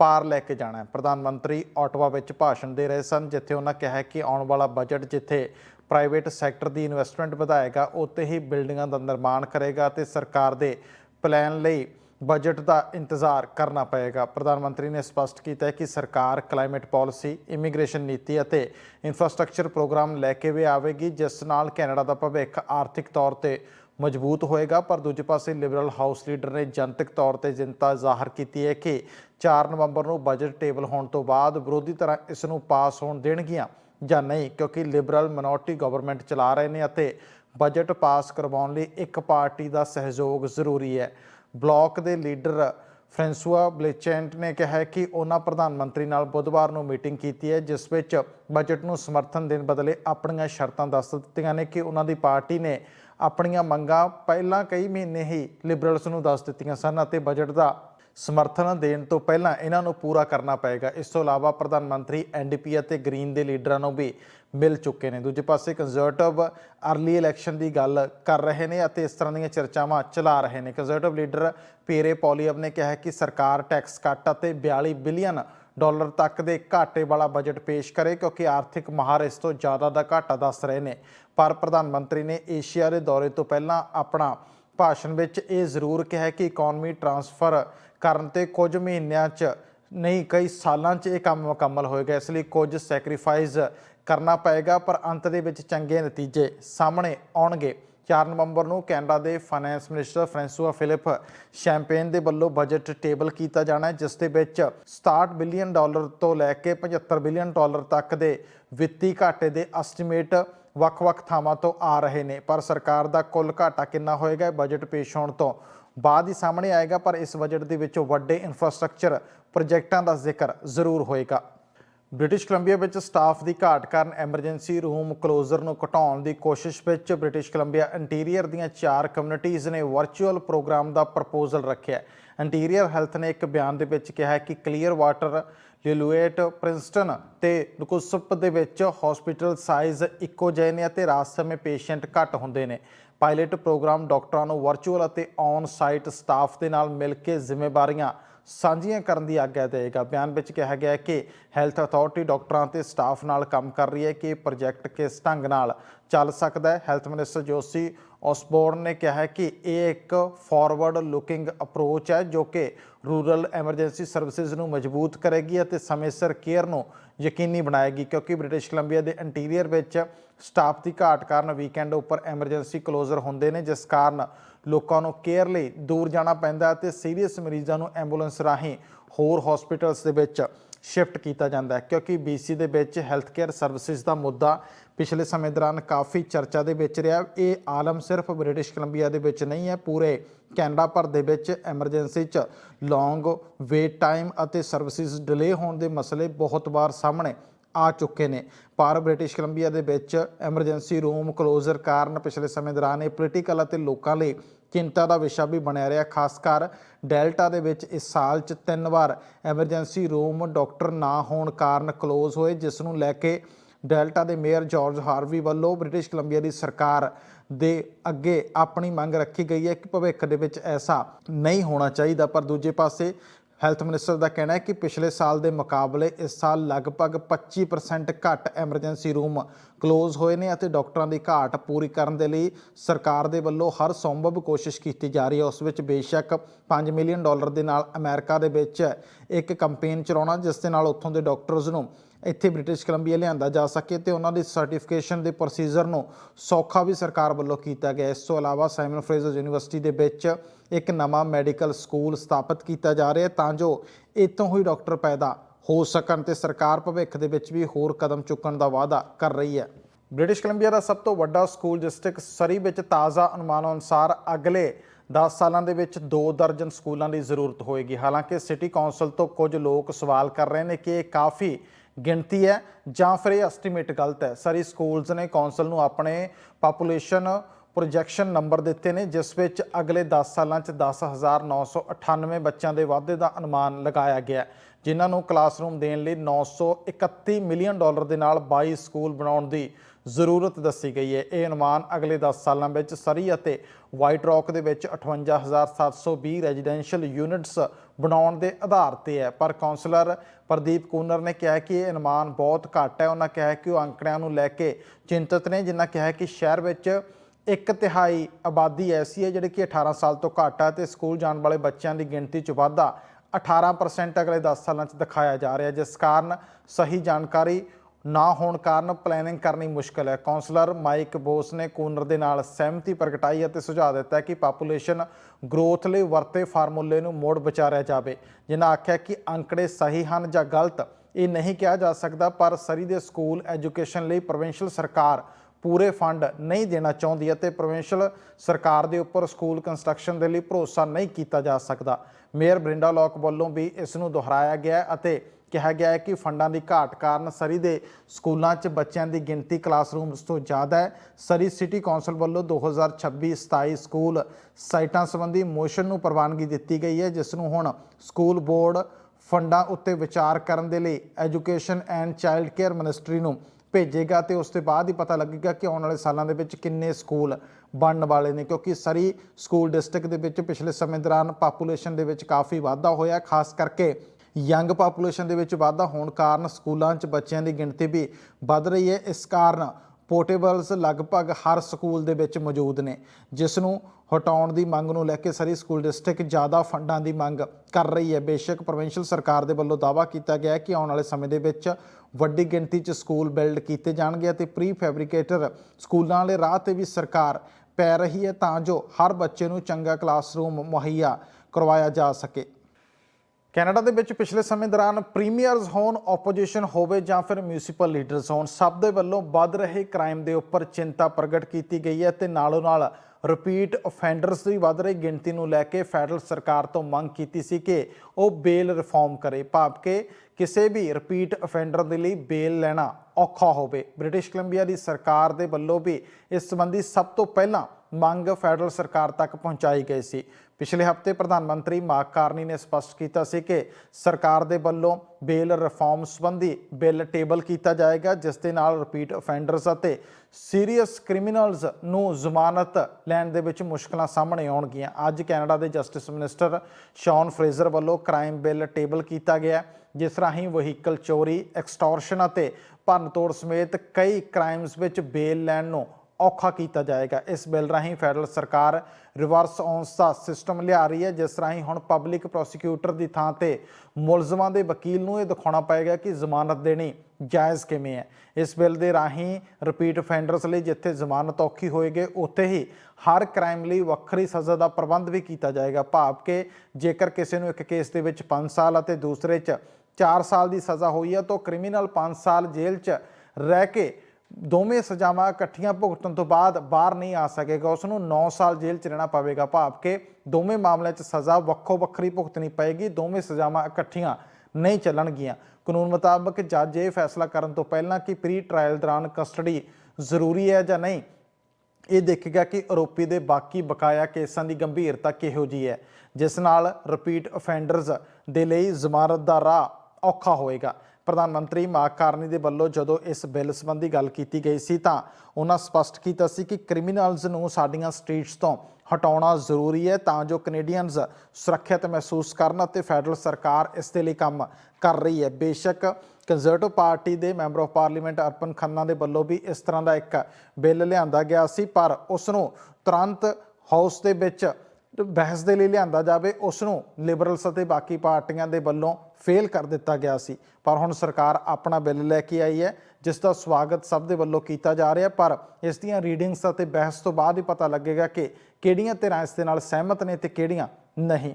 ਪਾਰ ਲੈ ਕੇ ਜਾਣਾ ਹੈ। ਪ੍ਰਧਾਨ ਮੰਤਰੀ ਆਟਵਾ ਵਿੱਚ ਭਾਸ਼ਣ ਦੇ ਰਹੇ ਸਨ, ਜਿੱਥੇ ਉਹਨਾਂ ਕਿਹਾ ਕਿ ਆਉਣ ਵਾਲਾ ਬਜਟ ਜਿੱਥੇ ਪ੍ਰਾਈਵੇਟ ਸੈਕਟਰ ਦੀ ਇਨਵੈਸਟਮੈਂਟ ਵਧਾਏਗਾ, ਉੱਥੇ ਹੀ ਬਿਲਡਿੰਗਾਂ ਦਾ ਨਿਰਮਾਣ ਕਰੇਗਾ ਤੇ ਸਰਕਾਰ ਦੇ ਪਲਾਨ ਲਈ ਬਜਟ ਦਾ ਇੰਤਜ਼ਾਰ ਕਰਨਾ ਪਏਗਾ। ਪ੍ਰਧਾਨ ਮੰਤਰੀ ਨੇ ਸਪਸ਼ਟ ਕੀਤਾ ਹੈ ਕਿ ਸਰਕਾਰ ਕਲਾਈਮੇਟ ਪਾਲਿਸੀ, ਇਮੀਗ੍ਰੇਸ਼ਨ ਨੀਤੀ ਅਤੇ ਇਨਫਰਾਸਟ੍ਰਕਚਰ ਪ੍ਰੋਗਰਾਮ ਲੈ ਕੇ ਵੀ ਆਵੇਗੀ, ਜਿਸ ਨਾਲ ਕੈਨੇਡਾ ਦਾ ਭਵਿੱਖ ਆਰਥਿਕ ਤੌਰ ਤੇ ਮਜ਼ਬੂਤ ਹੋਏਗਾ। ਪਰ ਦੂਜੇ ਪਾਸੇ ਲਿਬਰਲ ਹਾਊਸ ਲੀਡਰ ਨੇ ਜਨਤਕ ਤੌਰ ਤੇ ਚਿੰਤਾ ਜ਼ਾਹਰ ਕੀਤੀ ਹੈ ਕਿ 4 ਨਵੰਬਰ ਨੂੰ ਬਜਟ ਟੇਬਲ ਹੋਣ ਤੋਂ ਬਾਅਦ ਵਿਰੋਧੀ ਤਰ੍ਹਾਂ ਇਸ ਨੂੰ ਪਾਸ ਹੋਣ ਦੇਣਗੀਆਂ ਜਾਂ ਨਹੀਂ, ਕਿਉਂਕਿ ਲਿਬਰਲ ਮਿਨੋਰਟੀ ਗਵਰਨਮੈਂਟ ਚਲਾ ਰਹੇ ਨੇ ਅਤੇ ਬਜਟ ਪਾਸ ਕਰਵਾਉਣ ਲਈ ਇੱਕ ਪਾਰਟੀ ਦਾ ਸਹਿਯੋਗ ਜ਼ਰੂਰੀ ਹੈ। ਬਲਾਕ ਦੇ ਲੀਡਰ ਫ੍ਰੈਂਸੂਆ ਬਲੇਚੈਂਟ ਨੇ ਕਿਹਾ ਕਿ ਉਹਨਾਂ ਪ੍ਰਧਾਨ ਮੰਤਰੀ ਨਾਲ ਬੁੱਧਵਾਰ ਨੂੰ ਮੀਟਿੰਗ ਕੀਤੀ ਹੈ, ਜਿਸ ਵਿੱਚ ਬਜਟ ਨੂੰ ਸਮਰਥਨ ਦੇਣ ਬਦਲੇ ਆਪਣੀਆਂ ਸ਼ਰਤਾਂ ਦੱਸ ਦਿੱਤੀਆਂ ਨੇ ਕਿ ਉਹਨਾਂ ਦੀ ਪਾਰਟੀ ਨੇ ਆਪਣੀਆਂ ਮੰਗਾਂ ਪਹਿਲਾਂ ਕਈ ਮਹੀਨੇ ਹੀ ਲਿਬਰਲਸ ਨੂੰ ਦੱਸ ਦਿੱਤੀਆਂ ਸਨ ਅਤੇ ਬਜਟ ਦਾ ਸਮਰਥਨ ਦੇਣ ਤੋਂ ਪਹਿਲਾਂ ਇਹਨਾਂ ਨੂੰ ਪੂਰਾ ਕਰਨਾ ਪਏਗਾ। ਇਸ ਤੋਂ ਇਲਾਵਾ ਪ੍ਰਧਾਨ ਮੰਤਰੀ ਐਨਡੀਪੀ ਅਤੇ ਗ੍ਰੀਨ ਦੇ ਲੀਡਰਾਂ ਨੂੰ ਵੀ ਮਿਲ ਚੁੱਕੇ ਨੇ। ਦੂਜੇ ਪਾਸੇ ਕੰਜ਼ਰਵੇਟਿਵ ਅਰਲੀ ਇਲੈਕਸ਼ਨ ਦੀ ਗੱਲ ਕਰ ਰਹੇ ਨੇ ਅਤੇ ਇਸ ਤਰ੍ਹਾਂ ਦੀਆਂ ਚਰਚਾਵਾਂ ਚਲਾ ਰਹੇ ਨੇ। ਕੰਜ਼ਰਵੇਟਿਵ ਲੀਡਰ ਪੀਰੇ ਪੋਲੀਅਬ ਨੇ ਕਿਹਾ ਕਿ ਸਰਕਾਰ ਟੈਕਸ ਕੱਟ ਅਤੇ 42 ਬਿਲੀਅਨ ਡਾਲਰ ਤੱਕ ਦੇ ਘਾਟੇ ਵਾਲਾ ਬਜਟ ਪੇਸ਼ ਕਰੇ ਕਿਉਂਕਿ ਆਰਥਿਕ ਮਾਹਰ ਇਸ ਤੋਂ ਜ਼ਿਆਦਾ ਦਾ ਘਾਟਾ ਦੱਸ ਰਹੇ ਨੇ। ਪਰ ਪ੍ਰਧਾਨ ਮੰਤਰੀ ਨੇ ਏਸ਼ੀਆ ਦੇ ਦੌਰੇ ਤੋਂ ਪਹਿਲਾਂ ਆਪਣਾ ਭਾਸ਼ਣ ਵਿੱਚ ਇਹ ਜ਼ਰੂਰ ਕਿਹਾ ਕਿ ਇਕਨੋਮੀ ਟਰਾਂਸਫਰ ਕਰਨ ਤੇ ਕੁਝ ਮਹੀਨਿਆਂ 'ਚ, ਨਹੀਂ, ਕਈ ਸਾਲਾਂ 'ਚ ਇਹ ਕੰਮ ਮੁਕੰਮਲ ਹੋਏਗਾ। ਇਸ ਲਈ ਕੁਝ ਸੈਕਰੀਫਾਈਸ ਕਰਨਾ ਪਏਗਾ, ਪਰ ਅੰਤ ਦੇ ਵਿੱਚ ਚੰਗੇ ਨਤੀਜੇ ਸਾਹਮਣੇ ਆਉਣਗੇ। 4 ਨਵੰਬਰ ਨੂੰ ਕੈਨੇਡਾ ਦੇ finance minister François Philippe Champagne ਦੇ ਵੱਲੋਂ ਬਜਟ ਟੇਬਲ ਕੀਤਾ ਜਾਣਾ ਹੈ, ਜਿਸ ਦੇ ਵਿੱਚ 67 ਬਿਲੀਅਨ ਡਾਲਰ ਤੋਂ ਲੈ ਕੇ 75 ਬਿਲੀਅਨ ਡਾਲਰ ਤੱਕ ਦੇ ਵਿੱਤੀ ਘਾਟੇ ਦੇ ਐਸਟੀਮੇਟ ਵੱਖ-ਵੱਖ ਥਾਵਾਂ ਤੋਂ ਆ ਰਹੇ ਨੇ। ਪਰ ਸਰਕਾਰ ਦਾ ਕੁੱਲ ਘਾਟਾ ਕਿੰਨਾ ਹੋਏਗਾ ਬਜਟ ਪੇਸ਼ ਹੋਣ ਤੋਂ ਬਾਅਦ ਹੀ ਸਾਹਮਣੇ ਆਏਗਾ, ਪਰ ਇਸ ਬਜਟ ਦੇ ਵਿੱਚ ਵੱਡੇ ਇਨਫਰਾਸਟ੍ਰਕਚਰ ਪ੍ਰੋਜੈਕਟਾਂ ਦਾ ਜ਼ਿਕਰ ਜ਼ਰੂਰ ਹੋਏਗਾ। ਬ੍ਰਿਟਿਸ਼ ਕੋਲੰਬੀਆ ਵਿੱਚ ਸਟਾਫ ਦੀ ਘਾਟ ਕਾਰਨ ਐਮਰਜੈਂਸੀ ਰੂਮ ਕਲੋਜ਼ਰ ਨੂੰ ਘਟਾਉਣ ਦੀ ਕੋਸ਼ਿਸ਼ ਵਿੱਚ ਬ੍ਰਿਟਿਸ਼ ਕੋਲੰਬੀਆ ਇੰਟੀਰੀਅਰ ਦੀਆਂ ਚਾਰ ਕਮਿਊਨਿਟੀਆਂ ਨੇ ਵਰਚੁਅਲ ਪ੍ਰੋਗਰਾਮ ਦਾ ਪ੍ਰਪੋਜ਼ਲ ਰੱਖਿਆ। ਇੰਟੀਰੀਅਰ ਹੈਲਥ ਨੇ ਇੱਕ ਬਿਆਨ ਦੇ ਵਿੱਚ ਕਿਹਾ ਹੈ ਕਿ ਕਲੀਅਰ ਵਾਟਰ ਲਿਲੂਏਟ ਪ੍ਰਿੰਸਟਨ ਤੇ ਨੁਕਸਪ ਦੇ ਵਿੱਚ ਹਸਪੀਟਲ ਸਾਈਜ਼ ਇੱਕੋ ਜਿਹੇ ਨੇ ਅਤੇ ਰਾਤ ਸਮੇਂ ਪੇਸ਼ੈਂਟ ਘੱਟ ਹੁੰਦੇ ਨੇ। ਪਾਇਲਟ ਪ੍ਰੋਗਰਾਮ ਡਾਕਟਰਾਂ ਨੂੰ ਵਰਚੁਅਲ ਅਤੇ ਔਨ ਸਾਈਟ ਸਟਾਫ ਦੇ ਨਾਲ ਮਿਲ ਕੇ ਜ਼ਿੰਮੇਵਾਰੀਆਂ ਸਾਂਝੀਆਂ ਕਰਨ ਦੀ ਆਗਿਆ ਦੇਗਾ ਬਿਆਨ ਵਿੱਚ ਕਿਹਾ ਗਿਆ ਹੈ ਕਿ ਹੈਲਥ ਅਥਾਰਟੀ ਡਾਕਟਰਾਂ ਤੇ ਸਟਾਫ ਨਾਲ ਕੰਮ ਕਰ ਰਹੀ ਹੈ ਕਿ ਇਹ ਪ੍ਰੋਜੈਕਟ ਕਿਸ ਢੰਗ ਨਾਲ ਚੱਲ ਸਕਦਾ ਹੈ। ਹੈਲਥ ਮਿਨਿਸਟਰ ਜੋਸੀ ਔਸਬੋਰਨ ਨੇ ਕਿਹਾ ਕਿ ਇਹ ਇੱਕ ਫਾਰਵਰਡ ਲੁਕਿੰਗ ਅਪਰੋਚ ਹੈ ਜੋ ਕਿ ਰੂਰਲ ਐਮਰਜੈਂਸੀ ਸਰਵਿਸਿਜ਼ ਨੂੰ ਮਜ਼ਬੂਤ ਕਰੇਗੀ ਅਤੇ ਸਮੇਂ ਸਿਰ ਕੇਅਰ ਨੂੰ ਯਕੀਨੀ ਬਣਾਏਗੀ, ਕਿਉਂਕਿ ਬ੍ਰਿਟਿਸ਼ ਕੋਲੰਬੀਆ ਦੇ ਇੰਟੀਰੀਅਰ ਵਿੱਚ ਸਟਾਫ ਦੀ ਘਾਟ ਕਾਰਨ ਵੀਕਐਂਡ ਉੱਪਰ ਐਮਰਜੈਂਸੀ ਕਲੋਜ਼ਰ ਹੁੰਦੇ ਨੇ, ਜਿਸ ਕਾਰਨ ਲੋਕਾਂ ਨੂੰ ਕੇਅਰ ਲਈ ਦੂਰ ਜਾਣਾ ਪੈਂਦਾ ਹੈ ਤੇ ਸੀਰੀਅਸ ਮਰੀਜ਼ਾਂ ਨੂੰ ਐਂਬੂਲੈਂਸ ਰਾਹੀਂ ਹੋਰ ਹਸਪੀਟਲਸ ਦੇ ਵਿੱਚ ਸ਼ਿਫਟ ਕੀਤਾ ਜਾਂਦਾ ਹੈ। ਕਿਉਂਕਿ BC ਦੇ ਵਿੱਚ ਹੈਲਥ ਕੇਅਰ ਸਰਵਿਸਿਜ਼ ਦਾ ਮੁੱਦਾ ਪਿਛਲੇ ਸਮੇਂ ਦੌਰਾਨ ਕਾਫੀ ਚਰਚਾ ਦੇ ਵਿੱਚ ਰਿਹਾ। ਇਹ ਆਲਮ ਸਿਰਫ ਬ੍ਰਿਟਿਸ਼ ਕੋਲੰਬੀਆ ਦੇ ਵਿੱਚ ਨਹੀਂ ਹੈ, ਪੂਰੇ ਕੈਨੇਡਾ ਭਰ ਦੇ ਵਿੱਚ ਐਮਰਜੈਂਸੀ 'ਚ ਲੌਂਗ ਵੇਟ ਟਾਈਮ ਅਤੇ ਸਰਵਿਸਿਜ਼ ਡਿਲੇ ਹੋਣ ਦੇ ਮਸਲੇ ਬਹੁਤ ਵਾਰ ਸਾਹਮਣੇ ਆ ਚੁੱਕੇ ਨੇ। ਪਰ ਬ੍ਰਿਟਿਸ਼ ਕੋਲੰਬੀਆ ਦੇ ਵਿੱਚ ਐਮਰਜੈਂਸੀ ਰੂਮ ਕਲੋਜ਼ਰ ਕਾਰਨ ਪਿਛਲੇ ਸਮੇਂ ਦੌਰਾਨ ਇਹ ਪੋਲੀਟੀਕਲ ਅਤੇ ਲੋਕਾਂ ਲਈ ਚਿੰਤਾ ਦਾ ਵਿਸ਼ਾ ਵੀ ਬਣਿਆ ਰਿਹਾ। ਖਾਸ ਕਰ ਡੈਲਟਾ ਦੇ ਵਿੱਚ ਇਸ ਸਾਲ 'ਚ ਤਿੰਨ ਵਾਰ ਐਮਰਜੈਂਸੀ ਰੂਮ ਡਾਕਟਰ ਨਾ ਹੋਣ ਕਾਰਨ ਕਲੋਜ਼ ਹੋਏ, ਜਿਸ ਨੂੰ ਲੈ ਕੇ ਡੈਲਟਾ ਦੇ ਮੇਅਰ ਜਾਰਜ ਹਾਰਵੀ ਵੱਲੋਂ ਬ੍ਰਿਟਿਸ਼ ਕੋਲੰਬੀਆ ਦੀ ਸਰਕਾਰ ਦੇ ਅੱਗੇ ਆਪਣੀ ਮੰਗ ਰੱਖੀ ਗਈ ਹੈ ਕਿ ਭਵਿੱਖ ਦੇ ਵਿੱਚ ਐਸਾ ਨਹੀਂ ਹੋਣਾ ਚਾਹੀਦਾ। ਪਰ ਦੂਜੇ ਪਾਸੇ ਹੈਲਥ ਮਿਨਿਸਟਰ ਦਾ ਕਹਿਣਾ ਹੈ ਕਿ ਪਿਛਲੇ ਸਾਲ ਦੇ ਮੁਕਾਬਲੇ ਇਸ ਸਾਲ ਲਗਭਗ 25% ਘੱਟ ਐਮਰਜੈਂਸੀ ਰੂਮ ਕਲੋਜ਼ ਹੋਏ ਨੇ ਅਤੇ ਡਾਕਟਰਾਂ ਦੀ ਘਾਟ ਪੂਰੀ ਕਰਨ ਦੇ ਲਈ ਸਰਕਾਰ ਦੇ ਵੱਲੋਂ ਹਰ ਸੰਭਵ ਕੋਸ਼ਿਸ਼ ਕੀਤੀ ਜਾ ਰਹੀ ਹੈ। ਉਸ ਵਿੱਚ ਬੇਸ਼ੱਕ 5 ਮਿਲੀਅਨ ਡਾਲਰ ਦੇ ਨਾਲ ਅਮਰੀਕਾ ਦੇ ਵਿੱਚ ਇੱਕ ਕੈਂਪੇਨ ਚਲਾਉਣਾ, ਜਿਸ ਦੇ ਨਾਲ ਉੱਥੋਂ ਦੇ ਡਾਕਟਰਸ ਨੂੰ ਇੱਥੇ ਬ੍ਰਿਟਿਸ਼ ਕੋਲੰਬੀਆ ਲਿਆਂਦਾ ਜਾ ਸਕੇ ਤੇ ਉਹਨਾਂ ਦੀ ਸਰਟੀਫਿਕੇਸ਼ਨ ਦੇ ਪ੍ਰੋਸੀਜਰ ਨੂੰ ਸੌਖਾ ਵੀ ਸਰਕਾਰ ਵੱਲੋਂ ਕੀਤਾ ਗਿਆ। ਇਸ ਤੋਂ ਇਲਾਵਾ ਸਾਈਮਨ ਫਰੇਜ਼ਰ ਯੂਨੀਵਰਸਿਟੀ ਦੇ ਵਿੱਚ ਇੱਕ ਨਵਾਂ ਮੈਡੀਕਲ ਸਕੂਲ ਸਥਾਪਿਤ ਕੀਤਾ ਜਾ ਰਿਹਾ ਤਾਂ ਜੋ ਇੱਥੋਂ ਹੀ ਡਾਕਟਰ ਪੈਦਾ ਹੋ ਸਕਣ ਤੇ ਸਰਕਾਰ ਭਵਿੱਖ ਦੇ ਵਿੱਚ ਵੀ ਹੋਰ ਕਦਮ ਚੁੱਕਣ ਦਾ ਵਾਅਦਾ ਕਰ ਰਹੀ ਹੈ। ਬ੍ਰਿਟਿਸ਼ ਕੋਲੰਬੀਆ ਦਾ ਸਭ ਤੋਂ ਵੱਡਾ ਸਕੂਲ ਡਿਸਟ੍ਰਿਕਟ ਸਰੀ ਵਿੱਚ ਤਾਜ਼ਾ ਅਨੁਮਾਨ ਅਨੁਸਾਰ ਅਗਲੇ 10 ਸਾਲਾਂ ਦੇ ਵਿੱਚ 2 ਦਰਜਨ ਸਕੂਲਾਂ ਦੀ ਜ਼ਰੂਰਤ ਹੋਏਗੀ। ਹਾਲਾਂਕਿ ਸਿਟੀ ਕੌਂਸਲ ਤੋਂ ਕੁਝ ਲੋਕ ਸਵਾਲ ਕਰ ਰਹੇ ਨੇ ਕਿ ਇਹ ਕਾਫੀ ਗਿਣਤੀ ਹੈ ਜਾਂ ਫਿਰ ਇਹ ਐਸਟੀਮੇਟ ਗਲਤ ਹੈ? ਸਰੀ ਸਕੂਲਸ ਨੇ ਕੌਂਸਲ ਨੂੰ ਆਪਣੇ ਪਾਪੂਲੇਸ਼ਨ ਪ੍ਰੋਜੈਕਸ਼ਨ ਨੰਬਰ ਦਿੱਤੇ ਨੇ, ਜਿਸ ਵਿੱਚ ਅਗਲੇ 10 ਸਾਲਾਂ 'ਚ 10998 ਬੱਚਿਆਂ ਦੇ ਵਾਧੇ ਦਾ ਅਨੁਮਾਨ ਲਗਾਇਆ ਗਿਆ ਜਿਨ੍ਹਾਂ ਨੂੰ ਕਲਾਸਰੂਮ ਦੇਣ ਲਈ 931 ਮਿਲੀਅਨ ਡਾਲਰ ਦੇ ਨਾਲ 22 ਸਕੂਲ ਬਣਾਉਣ ਦੀ ਜ਼ਰੂਰਤ ਦੱਸੀ ਗਈ ਹੈ। ਇਹ ਅਨੁਮਾਨ ਅਗਲੇ 10 ਸਾਲਾਂ ਵਿੱਚ ਸਰੀ ਅਤੇ ਵਾਈਟ ਰੌਕ ਦੇ ਵਿੱਚ 58720 ਰੈਜ਼ੀਡੈਂਸ਼ੀਅਲ ਯੂਨਿਟਸ ਬਣਾਉਣ ਦੇ ਆਧਾਰ ਤੇ ਹੈ। ਪਰ ਕਾਉਂਸਲਰ ਪ੍ਰਦੀਪ ਕੂਨਰ ਨੇ ਕਿਹਾ ਕਿ ਇਹ ਅਨੁਮਾਨ ਬਹੁਤ ਘੱਟ ਹੈ। ਉਹਨਾਂ ਕਿਹਾ ਕਿ ਉਹ ਅੰਕੜਿਆਂ ਨੂੰ ਲੈ ਕੇ ਚਿੰਤਤ ਨੇ, ਜਿਨ੍ਹਾਂ ਕਿਹਾ ਕਿ ਸ਼ਹਿਰ ਵਿੱਚ ਇੱਕ ਤਿਹਾਈ ਆਬਾਦੀ ਐਸੀ ਹੈ ਜਿਹੜੀ ਕਿ 18 ਸਾਲ ਤੋਂ ਘੱਟ ਹੈ ਤੇ ਸਕੂਲ ਜਾਣ ਵਾਲੇ ਬੱਚਿਆਂ ਦੀ ਗਿਣਤੀ 'ਚ ਵਾਧਾ 18% ਅਗਲੇ 10 ਸਾਲਾਂ 'ਚ ਦਿਖਾਇਆ ਜਾ ਰਿਹਾ ਜਿਸ ਕਾਰਨ ਸਹੀ ਜਾਣਕਾਰੀ ਨਾ ਹੋਣ ਕਾਰਨ ਪਲੈਨਿੰਗ ਕਰਨੀ ਮੁਸ਼ਕਲ ਹੈ। ਕਾਉਂਸਲਰ ਮਾਈਕ ਬੋਸ ਨੇ ਕੂਨਰ ਦੇ ਨਾਲ ਸਹਿਮਤੀ ਪ੍ਰਗਟਾਈ ਅਤੇ ਸੁਝਾਅ ਦਿੱਤਾ ਕਿ ਪਾਪੂਲੇਸ਼ਨ ਗਰੋਥ ਲਈ ਵਰਤੇ ਫਾਰਮੂਲੇ ਨੂੰ ਮੋੜ ਵਿਚਾਰਿਆ ਜਾਵੇ। ਜਿਨ੍ਹਾਂ ਆਖਿਆ ਕਿ ਅੰਕੜੇ ਸਹੀ ਹਨ ਜਾਂ ਗਲਤ, ਇਹ ਨਹੀਂ ਕਿਹਾ ਜਾ ਸਕਦਾ, ਪਰ ਸਰੀ ਦੇ ਸਕੂਲ ਐਜੂਕੇਸ਼ਨ ਲਈ ਪ੍ਰੋਵਿੰਸ਼ੀਅਲ ਸਰਕਾਰ ਪੂਰੇ ਫੰਡ ਨਹੀਂ ਦੇਣਾ ਚਾਹੁੰਦੀ ਅਤੇ ਪ੍ਰੋਵਿੰਸ਼ੀਅਲ ਸਰਕਾਰ ਦੇ ਉੱਪਰ ਸਕੂਲ ਕੰਸਟਰਕਸ਼ਨ ਦੇ ਲਈ ਭਰੋਸਾ ਨਹੀਂ ਕੀਤਾ ਜਾ ਸਕਦਾ। ਮੇਅਰ ਬ੍ਰਿੰਡਾ ਲੋਕ ਵੱਲੋਂ ਵੀ ਇਸ ਨੂੰ ਦੁਹਰਾਇਆ ਗਿਆ ਅਤੇ ਕਿਹਾ ਗਿਆ ਹੈ ਕਿ ਫੰਡਾਂ ਦੀ ਘਾਟ ਕਾਰਨ ਸਰੀ ਦੇ ਸਕੂਲਾਂ 'ਚ ਬੱਚਿਆਂ ਦੀ ਗਿਣਤੀ ਕਲਾਸਰੂਮਸ ਤੋਂ ਜ਼ਿਆਦਾ ਹੈ। ਸਰੀ ਸਿਟੀ ਕੌਂਸਲ ਵੱਲੋਂ 2026-27 ਸਕੂਲ ਸਾਈਟਾਂ ਸੰਬੰਧੀ ਮੋਸ਼ਨ ਨੂੰ ਪ੍ਰਵਾਨਗੀ ਦਿੱਤੀ ਗਈ ਹੈ, ਜਿਸ ਨੂੰ ਹੁਣ ਸਕੂਲ ਬੋਰਡ ਫੰਡਾਂ ਉੱਤੇ ਵਿਚਾਰ ਕਰਨ ਦੇ ਲਈ education and child care ministry ਨੂੰ ਭੇਜੇਗਾ ਤੇ ਉਸ ਤੋਂ ਬਾਅਦ ਹੀ ਪਤਾ ਲੱਗੇਗਾ ਕਿ ਆਉਣ ਵਾਲੇ ਸਾਲਾਂ ਦੇ ਵਿੱਚ ਕਿੰਨੇ ਸਕੂਲ ਬਣਨ ਵਾਲੇ ਨੇ, ਕਿਉਂਕਿ ਸਰੀ ਸਕੂਲ ਡਿਸਟ੍ਰਿਕਟ ਦੇ ਵਿੱਚ ਪਿਛਲੇ ਸਮੇਂ ਦੌਰਾਨ ਪਾਪੂਲੇਸ਼ਨ ਦੇ ਵਿੱਚ ਕਾਫੀ ਵਾਧਾ ਹੋਇਆ, ਖਾਸ ਕਰਕੇ ਯੰਗ ਪਾਪੂਲੇਸ਼ਨ ਦੇ ਵਿੱਚ ਵਾਧਾ ਹੋਣ ਕਾਰਨ ਸਕੂਲਾਂ 'ਚ ਬੱਚਿਆਂ ਦੀ ਗਿਣਤੀ ਵੀ ਵੱਧ ਰਹੀ ਹੈ। ਇਸ ਕਾਰਨ ਪੋਰਟੇਬਲਸ ਲਗਭਗ ਹਰ ਸਕੂਲ ਦੇ ਵਿੱਚ ਮੌਜੂਦ ਨੇ, ਜਿਸ ਨੂੰ ਹਟਾਉਣ ਦੀ ਮੰਗ ਨੂੰ ਲੈ ਕੇ ਸਰੀ ਸਕੂਲ ਡਿਸਟ੍ਰਿਕਟ ਜ਼ਿਆਦਾ ਫੰਡਾਂ ਦੀ ਮੰਗ ਕਰ ਰਹੀ ਹੈ। ਬੇਸ਼ੱਕ ਪ੍ਰੋਵਿੰਸ਼ੀਅਲ ਸਰਕਾਰ ਦੇ ਵੱਲੋਂ ਦਾਅਵਾ ਕੀਤਾ ਗਿਆ ਹੈ ਕਿ ਆਉਣ ਵਾਲੇ ਸਮੇਂ ਦੇ ਵਿੱਚ ਵੱਡੀ ਗਿਣਤੀ 'ਚ ਸਕੂਲ ਬਿਲਡ ਕੀਤੇ ਜਾਣਗੇ ਅਤੇ ਪ੍ਰੀ ਫੈਬਰੀਕੇਟਰ ਸਕੂਲਾਂ ਵਾਲੇ ਰਾਹ ਤੇ ਵੀ ਸਰਕਾਰ ਪੈ ਰਹੀ ਹੈ ਤਾਂ ਜੋ ਹਰ ਬੱਚੇ ਨੂੰ ਚੰਗਾ ਕਲਾਸਰੂਮ ਮੁਹੱਈਆ ਕਰਵਾਇਆ ਜਾ ਸਕੇ। ਕੈਨੇਡਾ ਦੇ ਵਿੱਚ ਪਿਛਲੇ ਸਮੇਂ ਦੌਰਾਨ ਪ੍ਰੀਮੀਅਰਸ ਹੋਣ ਆਪੋਜੀਸ਼ਨ ਹੋਵੇ ਜਾਂ ਫਿਰ ਮਿਊਨਿਸਪਲ ਲੀਡਰਸ ਹੋਣ, ਸਭ ਦੇ ਵੱਲੋਂ ਵੱਧ ਰਹੇ ਕ੍ਰਾਈਮ ਦੇ ਉੱਪਰ ਚਿੰਤਾ ਪ੍ਰਗਟ ਕੀਤੀ ਗਈ ਹੈ ਤੇ ਨਾਲੋਂ ਨਾਲ ਰਿਪੀਟ ਅਫੈਂਡਰਸ ਦੀ ਵੱਧ ਰਹੀ ਗਿਣਤੀ ਨੂੰ ਲੈ ਕੇ ਫੈਡਰਲ ਸਰਕਾਰ ਤੋਂ ਮੰਗ ਕੀਤੀ ਸੀ ਕਿ ਉਹ ਬੇਲ ਰਿਫਾਰਮ ਕਰੇ, ਭਾਵ ਕਿ ਕਿਸੇ ਵੀ ਰਿਪੀਟ ਅਫੈਂਡਰ ਦੇ ਲਈ ਬੇਲ ਲੈਣਾ ਔਖਾ ਹੋਵੇ। ਬ੍ਰਿਟਿਸ਼ ਕੋਲੰਬੀਆ ਦੀ ਸਰਕਾਰ ਦੇ ਵੱਲੋਂ ਵੀ ਇਸ ਸੰਬੰਧੀ ਸਭ ਤੋਂ ਪਹਿਲਾਂ ਮੰਗ ਫੈਡਰਲ ਸਰਕਾਰ ਤੱਕ ਪਹੁੰਚਾਈ ਗਈ ਸੀ। ਪਿਛਲੇ ਹਫ਼ਤੇ ਪ੍ਰਧਾਨ ਮੰਤਰੀ ਮਾਰਕ ਕਾਰਨੀ ਨੇ ਸਪਸ਼ਟ ਕੀਤਾ ਸੀ ਕਿ ਸਰਕਾਰ ਦੇ ਵੱਲੋਂ ਬੇਲ ਰਿਫਾਰਮ ਸੰਬੰਧੀ ਬਿੱਲ ਟੇਬਲ ਕੀਤਾ ਜਾਏਗਾ, ਜਿਸ ਦੇ ਨਾਲ ਰਿਪੀਟ ਅਫੈਂਡਰਸ ਅਤੇ ਸੀਰੀਅਸ ਕ੍ਰਿਮੀਨਲਸ ਨੂੰ ਜ਼ਮਾਨਤ ਲੈਣ ਦੇ ਵਿੱਚ ਮੁਸ਼ਕਲਾਂ ਸਾਹਮਣੇ ਆਉਣਗੀਆਂ। ਅੱਜ ਕੈਨੇਡਾ ਦੇ ਜਸਟਿਸ ਮਿਨਿਸਟਰ ਸ਼ੌਨ ਫਰੇਜ਼ਰ ਵੱਲੋਂ ਕ੍ਰਾਈਮ ਬਿੱਲ ਟੇਬਲ ਕੀਤਾ ਗਿਆ, ਜਿਸ ਰਾਹੀਂ ਵਹੀਕਲ ਚੋਰੀ, ਐਕਸਟੋਰਸ਼ਨ ਅਤੇ ਭੰਨਤੋੜ ਸਮੇਤ ਕਈ ਕ੍ਰਾਈਮਸ ਵਿੱਚ ਬੇਲ ਲੈਣ ਨੂੰ ਔਖਾ ਕੀਤਾ ਜਾਏਗਾ। ਇਸ ਬਿੱਲ ਰਾਹੀਂ ਫੈਡਰਲ ਸਰਕਾਰ ਰਿਵਰਸ ਔਨਸ ਦਾ ਸਿਸਟਮ ਲਿਆ ਰਹੀ ਹੈ, ਜਿਸ ਰਾਹੀਂ ਹੁਣ ਪਬਲਿਕ ਪ੍ਰੋਸੀਕਿਊਟਰ ਦੀ ਥਾਂ ਤੇ ਮੁਲਜ਼ਮਾਂ ਦੇ ਵਕੀਲ ਨੂੰ ਇਹ ਦਿਖਾਉਣਾ ਪਏਗਾ ਕਿ ਜ਼ਮਾਨਤ ਦੇਣੀ ਜਾਇਜ਼ ਕਿਵੇਂ ਹੈ। ਇਸ ਬਿੱਲ ਦੇ ਰਾਹੀਂ ਰਿਪੀਟ ਅਫੈਂਡਰਸ ਲਈ ਜਿੱਥੇ ਜ਼ਮਾਨਤ ਔਖੀ ਹੋਏਗੀ, ਉੱਥੇ ਹੀ ਹਰ ਕ੍ਰਾਈਮ ਲਈ ਵੱਖਰੀ ਸਜ਼ਾ ਦਾ ਪ੍ਰਬੰਧ ਵੀ ਕੀਤਾ ਜਾਏਗਾ। ਭਾਵ ਕਿ ਜੇਕਰ ਕਿਸੇ ਨੂੰ ਇੱਕ ਕੇਸ ਦੇ ਵਿੱਚ 5 ਸਾਲ ਅਤੇ ਦੂਸਰੇ 'ਚ 4 ਸਾਲ ਦੀ ਸਜ਼ਾ ਹੋਈ ਹੈ, ਤਾਂ ਕ੍ਰਿਮੀਨਲ 5 ਸਾਲ ਜੇਲ੍ਹ 'ਚ ਰਹਿ ਕੇ ਦੋਵੇਂ ਸਜ਼ਾਵਾਂ ਇਕੱਠੀਆਂ ਭੁਗਤਣ ਤੋਂ ਬਾਅਦ ਬਾਹਰ ਨਹੀਂ ਆ ਸਕੇਗਾ। ਉਸ ਨੂੰ 9 ਸਾਲ ਜੇਲ੍ਹ 'ਚ ਰਹਿਣਾ ਪਵੇਗਾ। ਭਾਵ ਕਿ ਦੋਵੇਂ ਮਾਮਲਿਆਂ 'ਚ ਸਜ਼ਾ ਵੱਖੋ ਵੱਖਰੀ ਭੁਗਤਣੀ ਪਏਗੀ। ਦੋਵੇਂ ਸਜ਼ਾਵਾਂ ਇਕੱਠੀਆਂ ਨਹੀਂ ਚੱਲਣਗੀਆਂ। ਕਾਨੂੰਨ ਮੁਤਾਬਕ ਜੱਜ ਇਹ ਫੈਸਲਾ ਕਰਨ ਤੋਂ ਪਹਿਲਾਂ ਕਿ ਪ੍ਰੀ ਟ੍ਰਾਇਲ ਦੌਰਾਨ ਕਸਟਡੀ ਜ਼ਰੂਰੀ ਹੈ ਜਾਂ ਨਹੀਂ, ਇਹ ਦੇਖੇਗਾ ਕਿ ਆਰੋਪੀ ਦੇ ਬਾਕੀ ਬਕਾਇਆ ਕੇਸਾਂ ਦੀ ਗੰਭੀਰਤਾ ਕਿਹੋ ਜੀ ਹੈ, ਜਿਸ ਨਾਲ ਰਿਪੀਟ ਅਫੈਂਡਰਸ ਦੇ ਲਈ ਜ਼ਮਾਨਤ ਦਾ ਰਾਹ ਔਖਾ ਹੋਏਗਾ। ਪ੍ਰਧਾਨ ਮੰਤਰੀ ਮਾਰਕ ਕਾਰਨੀ ਦੇ ਵੱਲੋਂ ਜਦੋਂ ਇਸ ਬਿੱਲ ਸੰਬੰਧੀ ਗੱਲ ਕੀਤੀ ਗਈ ਸੀ ਤਾਂ ਉਹਨਾਂ ਸਪਸ਼ਟ ਕੀਤਾ ਸੀ ਕਿ ਕ੍ਰਿਮੀਨਲਜ਼ ਨੂੰ ਸਾਡੀਆਂ ਸਟੇਟਸ ਤੋਂ ਹਟਾਉਣਾ ਜ਼ਰੂਰੀ ਹੈ ਤਾਂ ਜੋ ਕੈਨੇਡੀਅਨਜ਼ ਸੁਰੱਖਿਅਤ ਮਹਿਸੂਸ ਕਰਨ ਅਤੇ ਫੈਡਰਲ ਸਰਕਾਰ ਇਸ ਦੇ ਲਈ ਕੰਮ ਕਰ ਰਹੀ ਹੈ। ਬੇਸ਼ੱਕ ਕੰਜ਼ਰਵੇਟਿਵ ਪਾਰਟੀ ਦੇ member of parliament Arpan Khanna ਦੇ ਵੱਲੋਂ ਵੀ ਇਸ ਤਰ੍ਹਾਂ ਦਾ ਇੱਕ ਬਿੱਲ ਲਿਆਂਦਾ ਗਿਆ ਸੀ, ਪਰ ਉਸ ਨੂੰ ਤੁਰੰਤ ਹਾਊਸ ਦੇ ਵਿੱਚ ਬਹਿਸ ਦੇ ਲਈ ਲਿਆਂਦਾ ਜਾਵੇ ਉਸ ਨੂੰ ਲਿਬਰਲਸ ਅਤੇ ਬਾਕੀ ਪਾਰਟੀਆਂ ਦੇ ਵੱਲੋਂ ਫੇਲ ਕਰ ਦਿੱਤਾ ਗਿਆ ਸੀ। ਪਰ ਹੁਣ ਸਰਕਾਰ ਆਪਣਾ ਬਿੱਲ ਲੈ ਕੇ ਆਈ ਹੈ, ਜਿਸ ਦਾ ਸਵਾਗਤ ਸਭ ਦੇ ਵੱਲੋਂ ਕੀਤਾ ਜਾ ਰਿਹਾ ਪਰ ਇਸ ਦੀਆਂ ਰੀਡਿੰਗਸ ਅਤੇ ਬਹਿਸ ਤੋਂ ਬਾਅਦ ਹੀ ਪਤਾ ਲੱਗੇਗਾ ਕਿ ਕਿਹੜੀਆਂ ਧਿਰਾਂ ਇਸ ਦੇ ਨਾਲ ਸਹਿਮਤ ਨੇ ਤੇ ਕਿਹੜੀਆਂ ਨਹੀਂ।